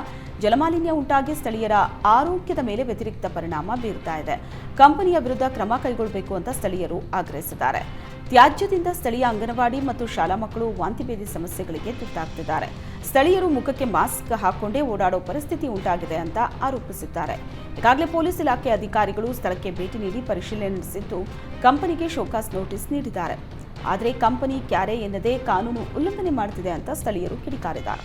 ಜಲಮಾಲಿನ್ಯ ಉಂಟಾಗಿ ಸ್ಥಳೀಯರ ಆರೋಗ್ಯದ ಮೇಲೆ ವ್ಯತಿರಿಕ್ತ ಪರಿಣಾಮ ಬೀರ್ತಾ ಇದೆ. ಕಂಪನಿಯ ವಿರುದ್ಧ ಕ್ರಮ ಕೈಗೊಳ್ಳಬೇಕು ಅಂತ ಸ್ಥಳೀಯರು ಆಗ್ರಹಿಸಿದ್ದಾರೆ. ತ್ಯಾಜ್ಯದಿಂದ ಸ್ಥಳೀಯ ಅಂಗನವಾಡಿ ಮತ್ತು ಶಾಲಾ ಮಕ್ಕಳು ವಾಂತಿಭೇದಿ ಸಮಸ್ಯೆಗಳಿಗೆ ತುತ್ತಾಗ್ತಿದ್ದಾರೆ. ಸ್ಥಳೀಯರು ಮುಖಕ್ಕೆ ಮಾಸ್ಕ್ ಹಾಕೊಂಡೇ ಓಡಾಡೋ ಪರಿಸ್ಥಿತಿ ಉಂಟಾಗಿದೆ ಅಂತ ಆರೋಪಿಸಿದ್ದಾರೆ. ಈಗಾಗಲೇ ಪೊಲೀಸ್ ಇಲಾಖೆ ಅಧಿಕಾರಿಗಳು ಸ್ಥಳಕ್ಕೆ ಭೇಟಿ ನೀಡಿ ಪರಿಶೀಲನೆ ನಡೆಸಿದ್ದು ಕಂಪನಿಗೆ ಶೋಕಾಸ್ ನೋಟಿಸ್ ನೀಡಿದ್ದಾರೆ. ಆದರೆ ಕಂಪನಿ ಕ್ಯಾರೆ ಎನ್ನದೇ ಕಾನೂನು ಉಲ್ಲಂಘನೆ ಮಾಡುತ್ತಿದೆ ಅಂತ ಸ್ಥಳೀಯರು ಕಿಡಿಕಾರಿದ್ದಾರೆ.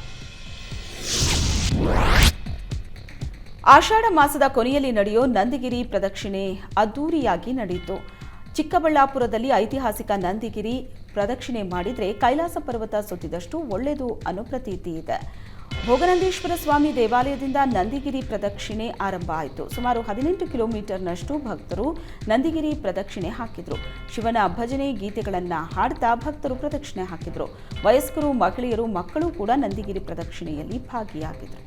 ಆಷಾಢ ಮಾಸದ ಕೊನೆಯಲ್ಲಿ ನಡೆಯೋ ನಂದಿಗಿರಿ ಪ್ರದಕ್ಷಿಣೆ ಅದ್ದೂರಿಯಾಗಿ ನಡೆಯಿತು. ಚಿಕ್ಕಬಳ್ಳಾಪುರದಲ್ಲಿ ಐತಿಹಾಸಿಕ ನಂದಿಗಿರಿ ಪ್ರದಕ್ಷಿಣೆ ಮಾಡಿದರೆ ಕೈಲಾಸ ಪರ್ವತ ಸುತ್ತಿದಷ್ಟು ಒಳ್ಳೆಯದು ಅನ್ನೋ ಪ್ರತೀತಿ ಇದೆ. ಭೋಗನಂದೀಶ್ವರ ಸ್ವಾಮಿ ದೇವಾಲಯದಿಂದ ನಂದಿಗಿರಿ ಪ್ರದಕ್ಷಿಣೆ ಆರಂಭ ಆಯಿತು. ಸುಮಾರು ಹದಿನೆಂಟು ಕಿಲೋಮೀಟರ್ನಷ್ಟು ಭಕ್ತರು ನಂದಿಗಿರಿ ಪ್ರದಕ್ಷಿಣೆ ಹಾಕಿದರು. ಶಿವನ ಭಜನೆ, ಗೀತೆಗಳನ್ನು ಹಾಡ್ತಾ ಭಕ್ತರು ಪ್ರದಕ್ಷಿಣೆ ಹಾಕಿದರು. ವಯಸ್ಕರು, ಮಹಿಳೆಯರು, ಮಕ್ಕಳು ಕೂಡ ನಂದಿಗಿರಿ ಪ್ರದಕ್ಷಿಣೆಯಲ್ಲಿ ಭಾಗಿಯಾಗಿದ್ರು.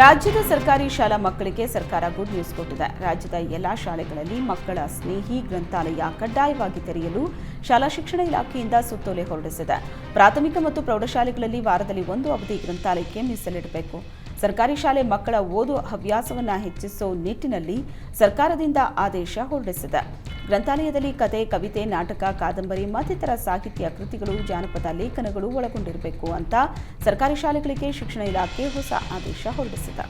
ರಾಜ್ಯದ ಸರ್ಕಾರಿ ಶಾಲಾ ಮಕ್ಕಳಿಗೆ ಸರ್ಕಾರ ಗುಡ್ ನ್ಯೂಸ್ ಕೊಟ್ಟಿದೆ. ರಾಜ್ಯದ ಎಲ್ಲಾ ಶಾಲೆಗಳಲ್ಲಿ ಮಕ್ಕಳ ಸ್ನೇಹಿ ಗ್ರಂಥಾಲಯ ಕಡ್ಡಾಯವಾಗಿ ತೆರೆಯಲು ಶಾಲಾ ಶಿಕ್ಷಣ ಇಲಾಖೆಯಿಂದ ಸುತ್ತೋಲೆ ಹೊರಡಿಸಿದೆ. ಪ್ರಾಥಮಿಕ ಮತ್ತು ಪ್ರೌಢಶಾಲೆಗಳಲ್ಲಿ ವಾರದಲ್ಲಿ ಒಂದು ಅವಧಿ ಗ್ರಂಥಾಲಯಕ್ಕೆ ಮೀಸಲಿಡಬೇಕು. ಸರ್ಕಾರಿ ಶಾಲೆ ಮಕ್ಕಳ ಓದು ಹವ್ಯಾಸವನ್ನು ಹೆಚ್ಚಿಸುವ ನಿಟ್ಟಿನಲ್ಲಿ ಸರ್ಕಾರದಿಂದ ಆದೇಶ ಹೊರಡಿಸಿದೆ. ಗ್ರಂಥಾಲಯದಲ್ಲಿ ಕತೆ, ಕವಿತೆ, ನಾಟಕ, ಕಾದಂಬರಿ, ಮತ್ತಿತರ ಸಾಹಿತ್ಯ ಕೃತಿಗಳು, ಜಾನಪದ ಲೇಖನಗಳು ಒಳಗೊಂಡಿರಬೇಕು ಅಂತ ಸರ್ಕಾರಿ ಶಾಲೆಗಳಿಗೆ ಶಿಕ್ಷಣ ಇಲಾಖೆ ಹೊಸ ಆದೇಶ ಹೊರಡಿಸಿದೆ.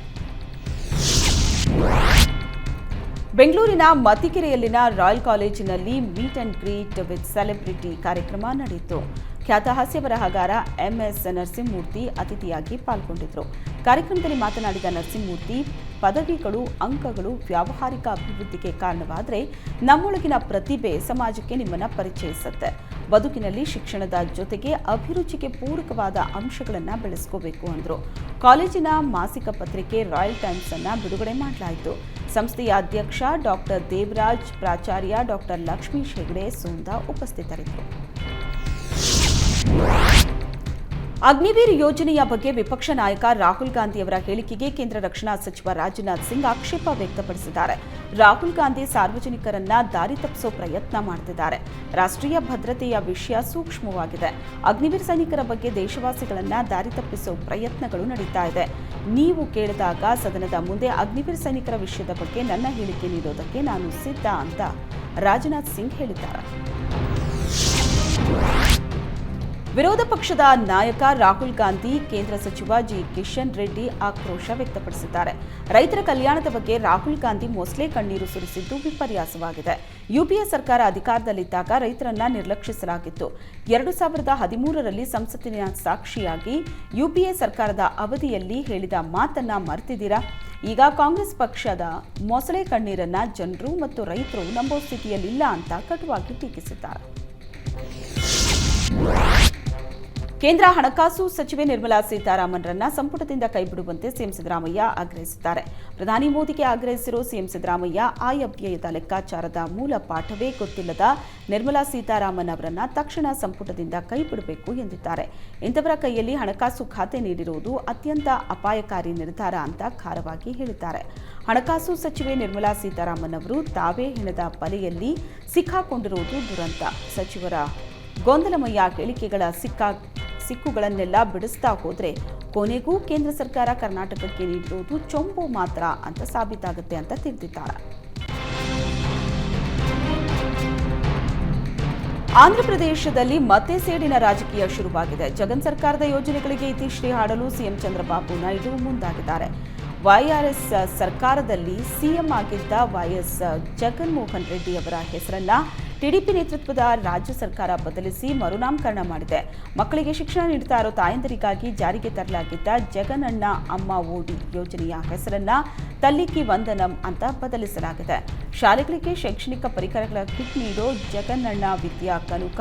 ಬೆಂಗಳೂರಿನ ಮತಿಕೆರೆಯಲ್ಲಿನ ರಾಯಲ್ ಕಾಲೇಜಿನಲ್ಲಿ meet and greet with celebrity ಕಾರ್ಯಕ್ರಮ ನಡೆಯಿತು. ಖ್ಯಾತ ಹಾಸ್ಯ ಬರಹಗಾರ ಎಂಎಸ್ ನರಸಿಂಹಮೂರ್ತಿ ಅತಿಥಿಯಾಗಿ ಪಾಲ್ಗೊಂಡಿದ್ದರು. ಕಾರ್ಯಕ್ರಮದಲ್ಲಿ ಮಾತನಾಡಿದ ನರಸಿಂಹಮೂರ್ತಿ, ಪದವಿಗಳು, ಅಂಕಗಳು, ವ್ಯಾವಹಾರಿಕ ಅಭಿವೃದ್ಧಿಗೆ ಕಾರಣವಾದರೆ ನಮ್ಮೊಳಗಿನ ಪ್ರತಿಭೆ ಸಮಾಜಕ್ಕೆ ನಿಮ್ಮನ್ನು ಪರಿಚಯಿಸುತ್ತೆ. ಬದುಕಿನಲ್ಲಿ ಶಿಕ್ಷಣದ ಜೊತೆಗೆ ಅಭಿರುಚಿಗೆ ಪೂರಕವಾದ ಅಂಶಗಳನ್ನು ಬೆಳೆಸ್ಕೋಬೇಕು ಅಂದರು. ಕಾಲೇಜಿನ ಮಾಸಿಕ ಪತ್ರಿಕೆ ರಾಯಲ್ ಟೈಮ್ಸ್ ಅನ್ನು ಬಿಡುಗಡೆ ಮಾಡಲಾಯಿತು. ಸಂಸ್ಥೆಯ ಅಧ್ಯಕ್ಷ ಡಾಕ್ಟರ್ ದೇವರಾಜ್, ಪ್ರಾಚಾರ್ಯ ಡಾಕ್ಟರ್ ಲಕ್ಷ್ಮೀಶ್ ಹೆಗ್ಡೆ ಸೋಂದಾ ಉಪಸ್ಥಿತರಿದ್ದರು. ಅಗ್ನಿವೀರ್ ಯೋಜನೆಯ ಬಗ್ಗೆ ವಿಪಕ್ಷ ನಾಯಕ ರಾಹುಲ್ ಗಾಂಧಿಯವರ ಹೇಳಿಕೆಗೆ ಕೇಂದ್ರ ರಕ್ಷಣಾ ಸಚಿವ ರಾಜನಾಥ್ ಸಿಂಗ್ ಆಕ್ಷೇಪ ವ್ಯಕ್ತಪಡಿಸಿದ್ದಾರೆ. ರಾಹುಲ್ ಗಾಂಧಿ ಸಾರ್ವಜನಿಕರನ್ನ ದಾರಿ ತಪ್ಪಿಸೋ ಪ್ರಯತ್ನ ಮಾಡುತ್ತಿದ್ದಾರೆ ರಾಷ್ಟ್ರೀಯ ಭದ್ರತೆಯ ವಿಷಯ ಸೂಕ್ಷ್ಮವಾಗಿದೆ. ಅಗ್ನಿವೀರ್ ಸೈನಿಕರ ಬಗ್ಗೆ ದೇಶವಾಸಿಗಳನ್ನ ದಾರಿ ತಪ್ಪಿಸೋ ಪ್ರಯತ್ನಗಳು ನಡೀತಾ ಇದೆ. ನೀವು ಕೇಳಿದಾಗ ಸದನದ ಮುಂದೆ ಅಗ್ನಿವೀರ್ ಸೈನಿಕರ ವಿಷಯದ ಬಗ್ಗೆ ನನ್ನ ಹೇಳಿಕೆ ನೀಡೋದಕ್ಕೆ ನಾನು ಸಿದ್ಧ ಅಂತ ರಾಜನಾಥ್ ಸಿಂಗ್ ಹೇಳಿದ್ದಾರೆ. ವಿರೋಧ ಪಕ್ಷದ ನಾಯಕ ರಾಹುಲ್ ಗಾಂಧಿ, ಕೇಂದ್ರ ಸಚಿವ ಜಿ. ಕಿಶನ್ ರೆಡ್ಡಿ ಆಕ್ರೋಶ ವ್ಯಕ್ತಪಡಿಸಿದ್ದಾರೆ. ರೈತರ ಕಲ್ಯಾಣದ ಬಗ್ಗೆ ರಾಹುಲ್ ಗಾಂಧಿ ಮೊಸಳೆ ಕಣ್ಣೀರು ಸುರಿಸಿದ್ದು ವಿಪರ್ಯಾಸವಾಗಿದೆ. ಯುಪಿಎ ಸರ್ಕಾರ ಅಧಿಕಾರದಲ್ಲಿದ್ದಾಗ ರೈತರನ್ನ ನಿರ್ಲಕ್ಷಿಸಲಾಗಿತ್ತು. ಎರಡು ಸಾವಿರದ ಹದಿಮೂರರಲ್ಲಿ ಸಂಸತ್ತಿನ ಸಾಕ್ಷಿಯಾಗಿ ಯುಪಿಎ ಸರ್ಕಾರದ ಅವಧಿಯಲ್ಲಿ ಹೇಳಿದ ಮಾತನ್ನ ಮರೆತಿದ್ದೀರಾ? ಈಗ ಕಾಂಗ್ರೆಸ್ ಪಕ್ಷದ ಮೊಸಳೆ ಕಣ್ಣೀರನ್ನ ಜನರು ಮತ್ತು ರೈತರು ನಂಬೋ ಸ್ಥಿತಿಯಲ್ಲಿಲ್ಲ ಅಂತ ಕಟುವಾಗಿ ಟೀಕಿಸಿದ್ದಾರೆ. ಕೇಂದ್ರ ಹಣಕಾಸು ಸಚಿವೆ ನಿರ್ಮಲಾ ಸೀತಾರಾಮನ್ರನ್ನ ಸಂಪುಟದಿಂದ ಕೈಬಿಡುವಂತೆ ಸಿಎಂ ಸಿದ್ದರಾಮಯ್ಯ ಆಗ್ರಹಿಸಿದ್ದಾರೆ. ಪ್ರಧಾನಿ ಮೋದಿಗೆ ಆಗ್ರಹಿಸಿರೋ ಸಿಎಂ ಸಿದ್ದರಾಮಯ್ಯ ಆ ಅವ್ಯಯದ ಲೆಕ್ಕಾಚಾರದ ಮೂಲ ಪಾಠವೇ ಗೊತ್ತಿಲ್ಲದ ನಿರ್ಮಲಾ ಸೀತಾರಾಮನ್ ಅವರನ್ನ ತಕ್ಷಣ ಸಂಪುಟದಿಂದ ಕೈಬಿಡಬೇಕು ಎಂದಿದ್ದಾರೆ. ಇಂಥವರ ಕೈಯಲ್ಲಿ ಹಣಕಾಸು ಖಾತೆ ನೀಡಿರುವುದು ಅತ್ಯಂತ ಅಪಾಯಕಾರಿ ನಿರ್ಧಾರ ಅಂತ ಖಾರವಾಗಿ ಹೇಳಿದ್ದಾರೆ. ಹಣಕಾಸು ಸಚಿವೆ ನಿರ್ಮಲಾ ಸೀತಾರಾಮನ್ ಅವರು ತಾವೇ ಹೆಣದ ಬಲೆಯಲ್ಲಿ ಸಿಕ್ಕಾಕೊಂಡಿರುವುದು ದುರಂತ. ಸಚಿವರ ಗೊಂದಲಮಯ ಹೇಳಿಕೆಗಳ ಸಿಕ್ಕಾ ಸಿಕ್ಕುಗಳನ್ನೆಲ್ಲ ಬಿಡಿಸ್ತಾ ಹೋದ್ರೆ ಕೊನೆಗೂ ಕೇಂದ್ರ ಸರ್ಕಾರ ಕರ್ನಾಟಕಕ್ಕೆ ನೀಡಿರುವುದು ಚೊಂಬು ಮಾತ್ರ ಅಂತ ಸಾಬೀತಾಗುತ್ತೆ ಅಂತ ತಿಳಿದಿದ್ದಾರೆ. ಆಂಧ್ರಪ್ರದೇಶದಲ್ಲಿ ಮತ್ತೆ ಸೇಡಿನ ರಾಜಕೀಯ ಶುರುವಾಗಿದೆ. ಜಗನ್ ಸರ್ಕಾರದ ಯೋಜನೆಗಳಿಗೆ ಇತಿಶ್ರೀ ಹಾಡಲು ಸಿಎಂ ಚಂದ್ರಬಾಬು ನಾಯ್ಡು ಮುಂದಾಗಿದ್ದಾರೆ. ವೈಆರ್ಎಸ್ ಸರ್ಕಾರದಲ್ಲಿ ಸಿಎಂ ಆಗಿದ್ದ ವೈಎಸ್ ಜಗನ್ಮೋಹನ್ ರೆಡ್ಡಿ ಅವರ ಹೆಸರನ್ನ ಟಿಡಿಪಿ ನೇತೃತ್ವದ ರಾಜ್ಯ ಸರ್ಕಾರ ಬದಲಿಸಿ ಮರುನಾಮಕರಣ ಮಾಡಿದೆ. ಮಕ್ಕಳಿಗೆ ಶಿಕ್ಷಣ ನೀಡುತ್ತಾ ಇರೋ ತಾಯಂದರಿಗಾಗಿ ಜಾರಿಗೆ ತರಲಾಗಿದ್ದ ಜಗನಣ್ಣ ಅಮ್ಮ ಓಡಿ ಯೋಜನೆಯ ಹೆಸರನ್ನ ತಲ್ಲಿಕಿ ವಂದನಂ ಅಂತ ಬದಲಿಸಲಾಗಿದೆ. ಶಾಲೆಗಳಿಗೆ ಶೈಕ್ಷಣಿಕ ಪರಿಕರಗಳ ಕಿಟ್ ನೀಡೋ ಜಗನ್ನಣ್ಣ ವಿದ್ಯಾ ಕನುಕ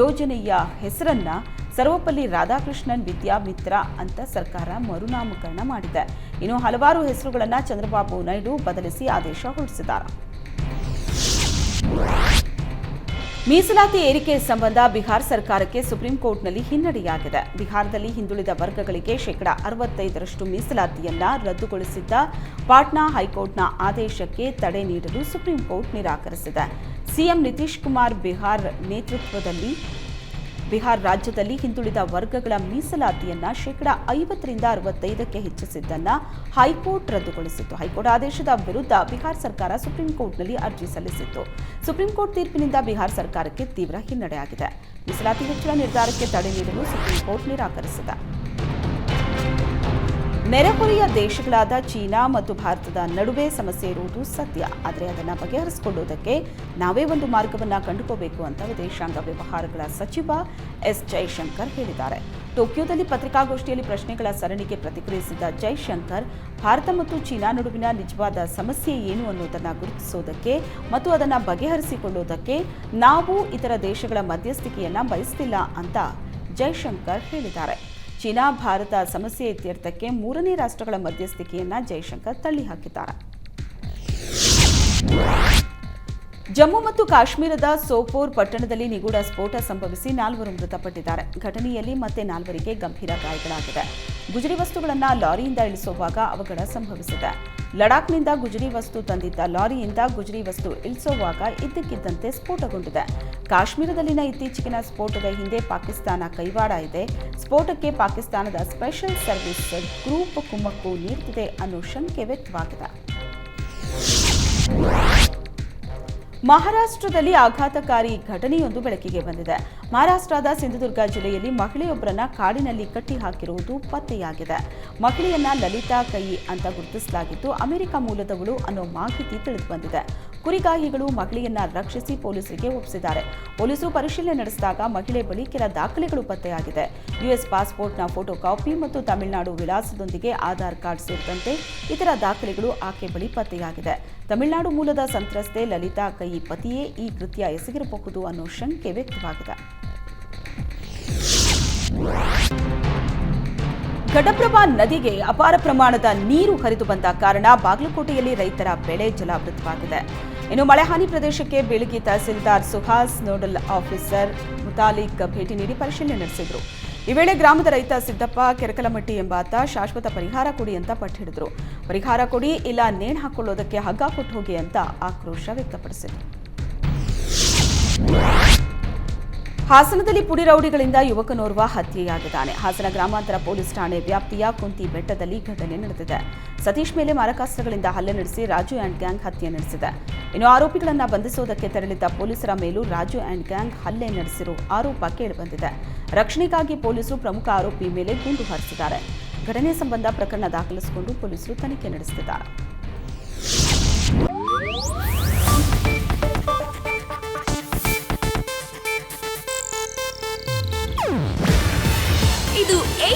ಯೋಜನೆಯ ಹೆಸರನ್ನ ಸರ್ವಪಲ್ಲಿ ರಾಧಾಕೃಷ್ಣನ್ ವಿದ್ಯಾ ಮಿತ್ರ ಅಂತ ಸರ್ಕಾರ ಮರುನಾಮಕರಣ ಮಾಡಿದೆ. ಇನ್ನು ಹಲವಾರು ಹೆಸರುಗಳನ್ನು ಚಂದ್ರಬಾಬು ನಾಯ್ಡು ಬದಲಿಸಿ ಆದೇಶ ಹೊರಡಿಸಿದ್ದಾರೆ. ಮೀಸಲಾತಿ ಏರಿಕೆ ಸಂಬಂಧ ಬಿಹಾರ ಸರ್ಕಾರಕ್ಕೆ ಸುಪ್ರೀಂ ಕೋರ್ಟ್ನಲ್ಲಿ ಹಿನ್ನಡೆಯಾಗಿದೆ. ಬಿಹಾರದಲ್ಲಿ ಹಿಂದುಳಿದ ವರ್ಗಗಳಿಗೆ ಶೇಕಡಾ ಅರವತ್ತೈದರಷ್ಟು ಮೀಸಲಾತಿಯನ್ನ ರದ್ದುಗೊಳಿಸಿದ್ದ ಪಾಟ್ನಾ ಹೈಕೋರ್ಟ್ನ ಆದೇಶಕ್ಕೆ ತಡೆ ನೀಡಲು ಸುಪ್ರೀಂ ಕೋರ್ಟ್ ನಿರಾಕರಿಸಿದೆ. ಸಿಎಂ ನಿತೀಶ್ ಕುಮಾರ್ ಬಿಹಾರ್ ನೇತೃತ್ವದಲ್ಲಿ ಬಿಹಾರ್ ರಾಜ್ಯದಲ್ಲಿ ಹಿಂದುಳಿದ ವರ್ಗಗಳ ಮೀಸಲಾತಿಯನ್ನ ಶೇಕಡ ಐವತ್ತರಿಂದ ಅರವತ್ತೈದಕ್ಕೆ ಹೆಚ್ಚಿಸಿದ್ದನ್ನ ಹೈಕೋರ್ಟ್ ರದ್ದುಗೊಳಿಸಿತ್ತು. ಹೈಕೋರ್ಟ್ ಆದೇಶದ ವಿರುದ್ಧ ಬಿಹಾರ್ ಸರ್ಕಾರ ಸುಪ್ರೀಂ ಕೋರ್ಟ್ನಲ್ಲಿ ಅರ್ಜಿ ಸಲ್ಲಿಸಿತ್ತು. ಸುಪ್ರೀಂ ಕೋರ್ಟ್ ತೀರ್ಪಿನಿಂದ ಬಿಹಾರ್ ಸರ್ಕಾರಕ್ಕೆ ತೀವ್ರ ಹಿನ್ನಡೆಯಾಗಿದೆ ಮೀಸಲಾತಿ ಹೆಚ್ಚಳ ನಿರ್ಧಾರಕ್ಕೆ ತಡೆ ನೀಡಲು ಸುಪ್ರೀಂ ಕೋರ್ಟ್ ನಿರಾಕರಿಸಿದೆ. ನೆರೆಹೊರೆಯ ದೇಶಗಳಾದ ಚೀನಾ ಮತ್ತು ಭಾರತದ ನಡುವೆ ಸಮಸ್ಯೆ ಇರುವುದು ಸತ್ಯ. ಆದರೆ ಅದನ್ನು ಬಗೆಹರಿಸಿಕೊಳ್ಳುವುದಕ್ಕೆ ನಾವೇ ಒಂದು ಮಾರ್ಗವನ್ನು ಕಂಡುಕೋಬೇಕು ಅಂತ ವಿದೇಶಾಂಗ ವ್ಯವಹಾರಗಳ ಸಚಿವ ಎಸ್ ಜೈಶಂಕರ್ ಹೇಳಿದ್ದಾರೆ. ಟೋಕಿಯೋದಲ್ಲಿ ಪತ್ರಿಕಾಗೋಷ್ಠಿಯಲ್ಲಿ ಪ್ರಶ್ನೆಗಳ ಸರಣಿಗೆ ಪ್ರತಿಕ್ರಿಯಿಸಿದ ಜೈಶಂಕರ್, ಭಾರತ ಮತ್ತು ಚೀನಾ ನಡುವಿನ ನಿಜವಾದ ಸಮಸ್ಯೆ ಏನು ಅನ್ನೋದನ್ನು ಗುರುತಿಸೋದಕ್ಕೆ ಮತ್ತು ಅದನ್ನು ಬಗೆಹರಿಸಿಕೊಳ್ಳುವುದಕ್ಕೆ ನಾವು ಇತರ ದೇಶಗಳ ಮಧ್ಯಸ್ಥಿಕೆಯನ್ನು ಬಯಸ್ತಿಲ್ಲ ಅಂತ ಜೈಶಂಕರ್ ಹೇಳಿದ್ದಾರೆ. ಚೀನಾ ಭಾರತ ಸಮಸ್ಯೆ ಇತ್ಯರ್ಥಕ್ಕೆ ಮೂರನೇ ರಾಷ್ಟ್ರಗಳ ಮಧ್ಯಸ್ಥಿಕೆಯನ್ನ ಜೈಶಂಕರ್ ತಳ್ಳಿಹಾಕಿದ್ದಾರೆ. ಜಮ್ಮು ಮತ್ತು ಕಾಶ್ಮೀರದ ಸೋಪೋರ್ ಪಟ್ಟಣದಲ್ಲಿ ನಿಗೂಢ ಸ್ಫೋಟ ಸಂಭವಿಸಿ ನಾಲ್ವರು ಮೃತಪಟ್ಟಿದ್ದಾರೆ. ಘಟನೆಯಲ್ಲಿ ಮತ್ತೆ ನಾಲ್ವರಿಗೆ ಗಂಭೀರ ಗಾಯಗಳಾಗಿದೆ ಗುಜರಿ ವಸ್ತುಗಳನ್ನು ಲಾರಿಯಿಂದ ಇಳಿಸುವಾಗ ಅವಘಡ ಸಂಭವಿಸಿದೆ. ಲಡಾಖ್ನಿಂದ ಗುಜರಿ ವಸ್ತು ತಂದಿದ್ದ ಲಾರಿಯಿಂದ ಗುಜರಿ ವಸ್ತು ಇಳಿಸುವಾಗ ಇದ್ದಕ್ಕಿದ್ದಂತೆ ಸ್ಫೋಟಗೊಂಡಿದೆ. ಕಾಶ್ಮೀರದಲ್ಲಿನ ಇತ್ತೀಚೆಗಿನ ಸ್ಫೋಟದ ಹಿಂದೆ ಪಾಕಿಸ್ತಾನ ಕೈವಾಡ ಇದೆ. ಸ್ಫೋಟಕ್ಕೆ ಪಾಕಿಸ್ತಾನದ ಸ್ಪೆಷಲ್ ಸರ್ವಿಸ್ ಗ್ರೂಪ್ ಕುಮ್ಮಕ್ಕು ನೀಡುತ್ತಿದೆ ಅನ್ನೋ ಶಂಕೆ ವ್ಯಕ್ತವಾಗಿದೆ. ಮಹಾರಾಷ್ಟ್ರದಲ್ಲಿ ಆಘಾತಕಾರಿ ಘಟನೆಯೊಂದು ಬೆಳಕಿಗೆ ಬಂದಿದೆ. ಮಹಾರಾಷ್ಟ್ರದ ಸಿಂಧುದುರ್ಗ ಜಿಲ್ಲೆಯಲ್ಲಿ ಮಹಿಳೆಯೊಬ್ಬರನ್ನ ಕಾಡಿನಲ್ಲಿ ಕಟ್ಟಿ ಹಾಕಿರುವುದು ಪತ್ತೆಯಾಗಿದೆ. ಮಹಿಳೆಯನ್ನ ಲಲಿತಾ ಕೈ ಅಂತ ಗುರುತಿಸಲಾಗಿದ್ದು, ಅಮೆರಿಕ ಮೂಲದವಳು ಅನ್ನೋ ಮಾಹಿತಿ ತಿಳಿದು ಬಂದಿದೆ. ಕುರಿಗಾಹಿಗಳು ಮಹಿಳೆಯನ್ನ ರಕ್ಷಿಸಿ ಪೊಲೀಸರಿಗೆ ಒಪ್ಪಿಸಿದ್ದಾರೆ. ಪೊಲೀಸರು ಪರಿಶೀಲನೆ ನಡೆಸಿದಾಗ ಮಹಿಳೆ ಬಳಿ ಕೆಲ ದಾಖಲೆಗಳು ಪತ್ತೆಯಾಗಿದೆ. ಯುಎಸ್ ಪಾಸ್ಪೋರ್ಟ್ನ ಫೋಟೋ ಕಾಪಿ ಮತ್ತು ತಮಿಳುನಾಡು ವಿಳಾಸದೊಂದಿಗೆ ಆಧಾರ್ ಕಾರ್ಡ್ ಸೇರಿದಂತೆ ಇತರ ದಾಖಲೆಗಳು ಆಕೆ ಬಳಿ ಪತ್ತೆಯಾಗಿದೆ. ತಮಿಳುನಾಡು ಮೂಲದ ಸಂತ್ರಸ್ತೆ ಲಲಿತಾ ಕೈ ಪತಿಯೇ ಈ ಕೃತ್ಯ ಎಸಗಿರಬಹುದು ಅನ್ನೋ ಶಂಕೆ ವ್ಯಕ್ತವಾಗಿದೆ. ಘಟಪ್ರಭಾ ನದಿಗೆ ಅಪಾರ ಪ್ರಮಾಣದ ನೀರು ಹರಿದು ಬಂದ ಕಾರಣ ಬಾಗಲಕೋಟೆಯಲ್ಲಿ ರೈತರ ಬೆಳೆ ಜಲಾವೃತವಾಗಿದೆ. ಇನ್ನು ಮಳೆಹಾನಿ ಪ್ರದೇಶಕ್ಕೆ ಬೆಳಗ್ಗೆ ತಹಸೀಲ್ದಾರ್ ಸುಹಾಸ್ ನೋಡಲ್ ಆಫೀಸರ್ ಮುತಾಲಿಕ್ ಭೇಟಿ ನೀಡಿ ಪರಿಶೀಲನೆ ನಡೆಸಿದರು. ಈ ವೇಳೆ ಗ್ರಾಮದ ರೈತ ಸಿದ್ದಪ್ಪ ಕೆರಕಲಮಟ್ಟಿ ಎಂಬಾತ ಶಾಶ್ವತ ಪರಿಹಾರ ಕೊಡಿ ಅಂತ ಪಟ್ಟು ಹಿಡಿದ್ರು. ಪರಿಹಾರ ಕೊಡಿ ಇಲ್ಲ ನೇಣು ಹಾಕೊಳ್ಳೋದಕ್ಕೆ ಹಗ್ಗ ಕೊಟ್ಟು ಹೋಗಿ ಅಂತ ಆಕ್ರೋಶ ವ್ಯಕ್ತಪಡಿಸಿದ್ರು. ಹಾಸನದಲ್ಲಿ ಪುಡಿ ರೌಡಿಗಳಿಂದ ಯುವಕನೋರ್ವ ಹತ್ಯೆಯಾಗಿದ್ದಾನೆ. ಹಾಸನ ಗ್ರಾಮಾಂತರ ಪೊಲೀಸ್ ಠಾಣೆ ವ್ಯಾಪ್ತಿಯ ಕುಂತಿ ಬೆಟ್ಟದಲ್ಲಿ ಘಟನೆ ನಡೆದಿದೆ. ಸತೀಶ್ ಮೇಲೆ ಮಾರಕಾಸ್ತ್ರಗಳಿಂದ ಹಲ್ಲೆ ನಡೆಸಿ ರಾಜು ಆ್ಯಂಡ್ ಗ್ಯಾಂಗ್ ಹತ್ಯೆ ನಡೆಸಿದೆ. ಇನ್ನು ಆರೋಪಿಗಳನ್ನು ಬಂಧಿಸುವುದಕ್ಕೆ ತೆರಳಿದ್ದ ಪೊಲೀಸರ ಮೇಲೂ ರಾಜು ಆ್ಯಂಡ್ ಗ್ಯಾಂಗ್ ಹಲ್ಲೆ ನಡೆಸಿರುವ ಆರೋಪ ಕೇಳಿಬಂದಿದೆ. ರಕ್ಷಣೆಗಾಗಿ ಪೊಲೀಸರು ಪ್ರಮುಖ ಆರೋಪಿ ಮೇಲೆ ಗುಂಡು ಹಾರಿಸಿದ್ದಾರೆ. ಘಟನೆ ಸಂಬಂಧ ಪ್ರಕರಣ ದಾಖಲಿಸಿಕೊಂಡು ಪೊಲೀಸರು ತನಿಖೆ ನಡೆಸುತ್ತಿದ್ದಾರೆ.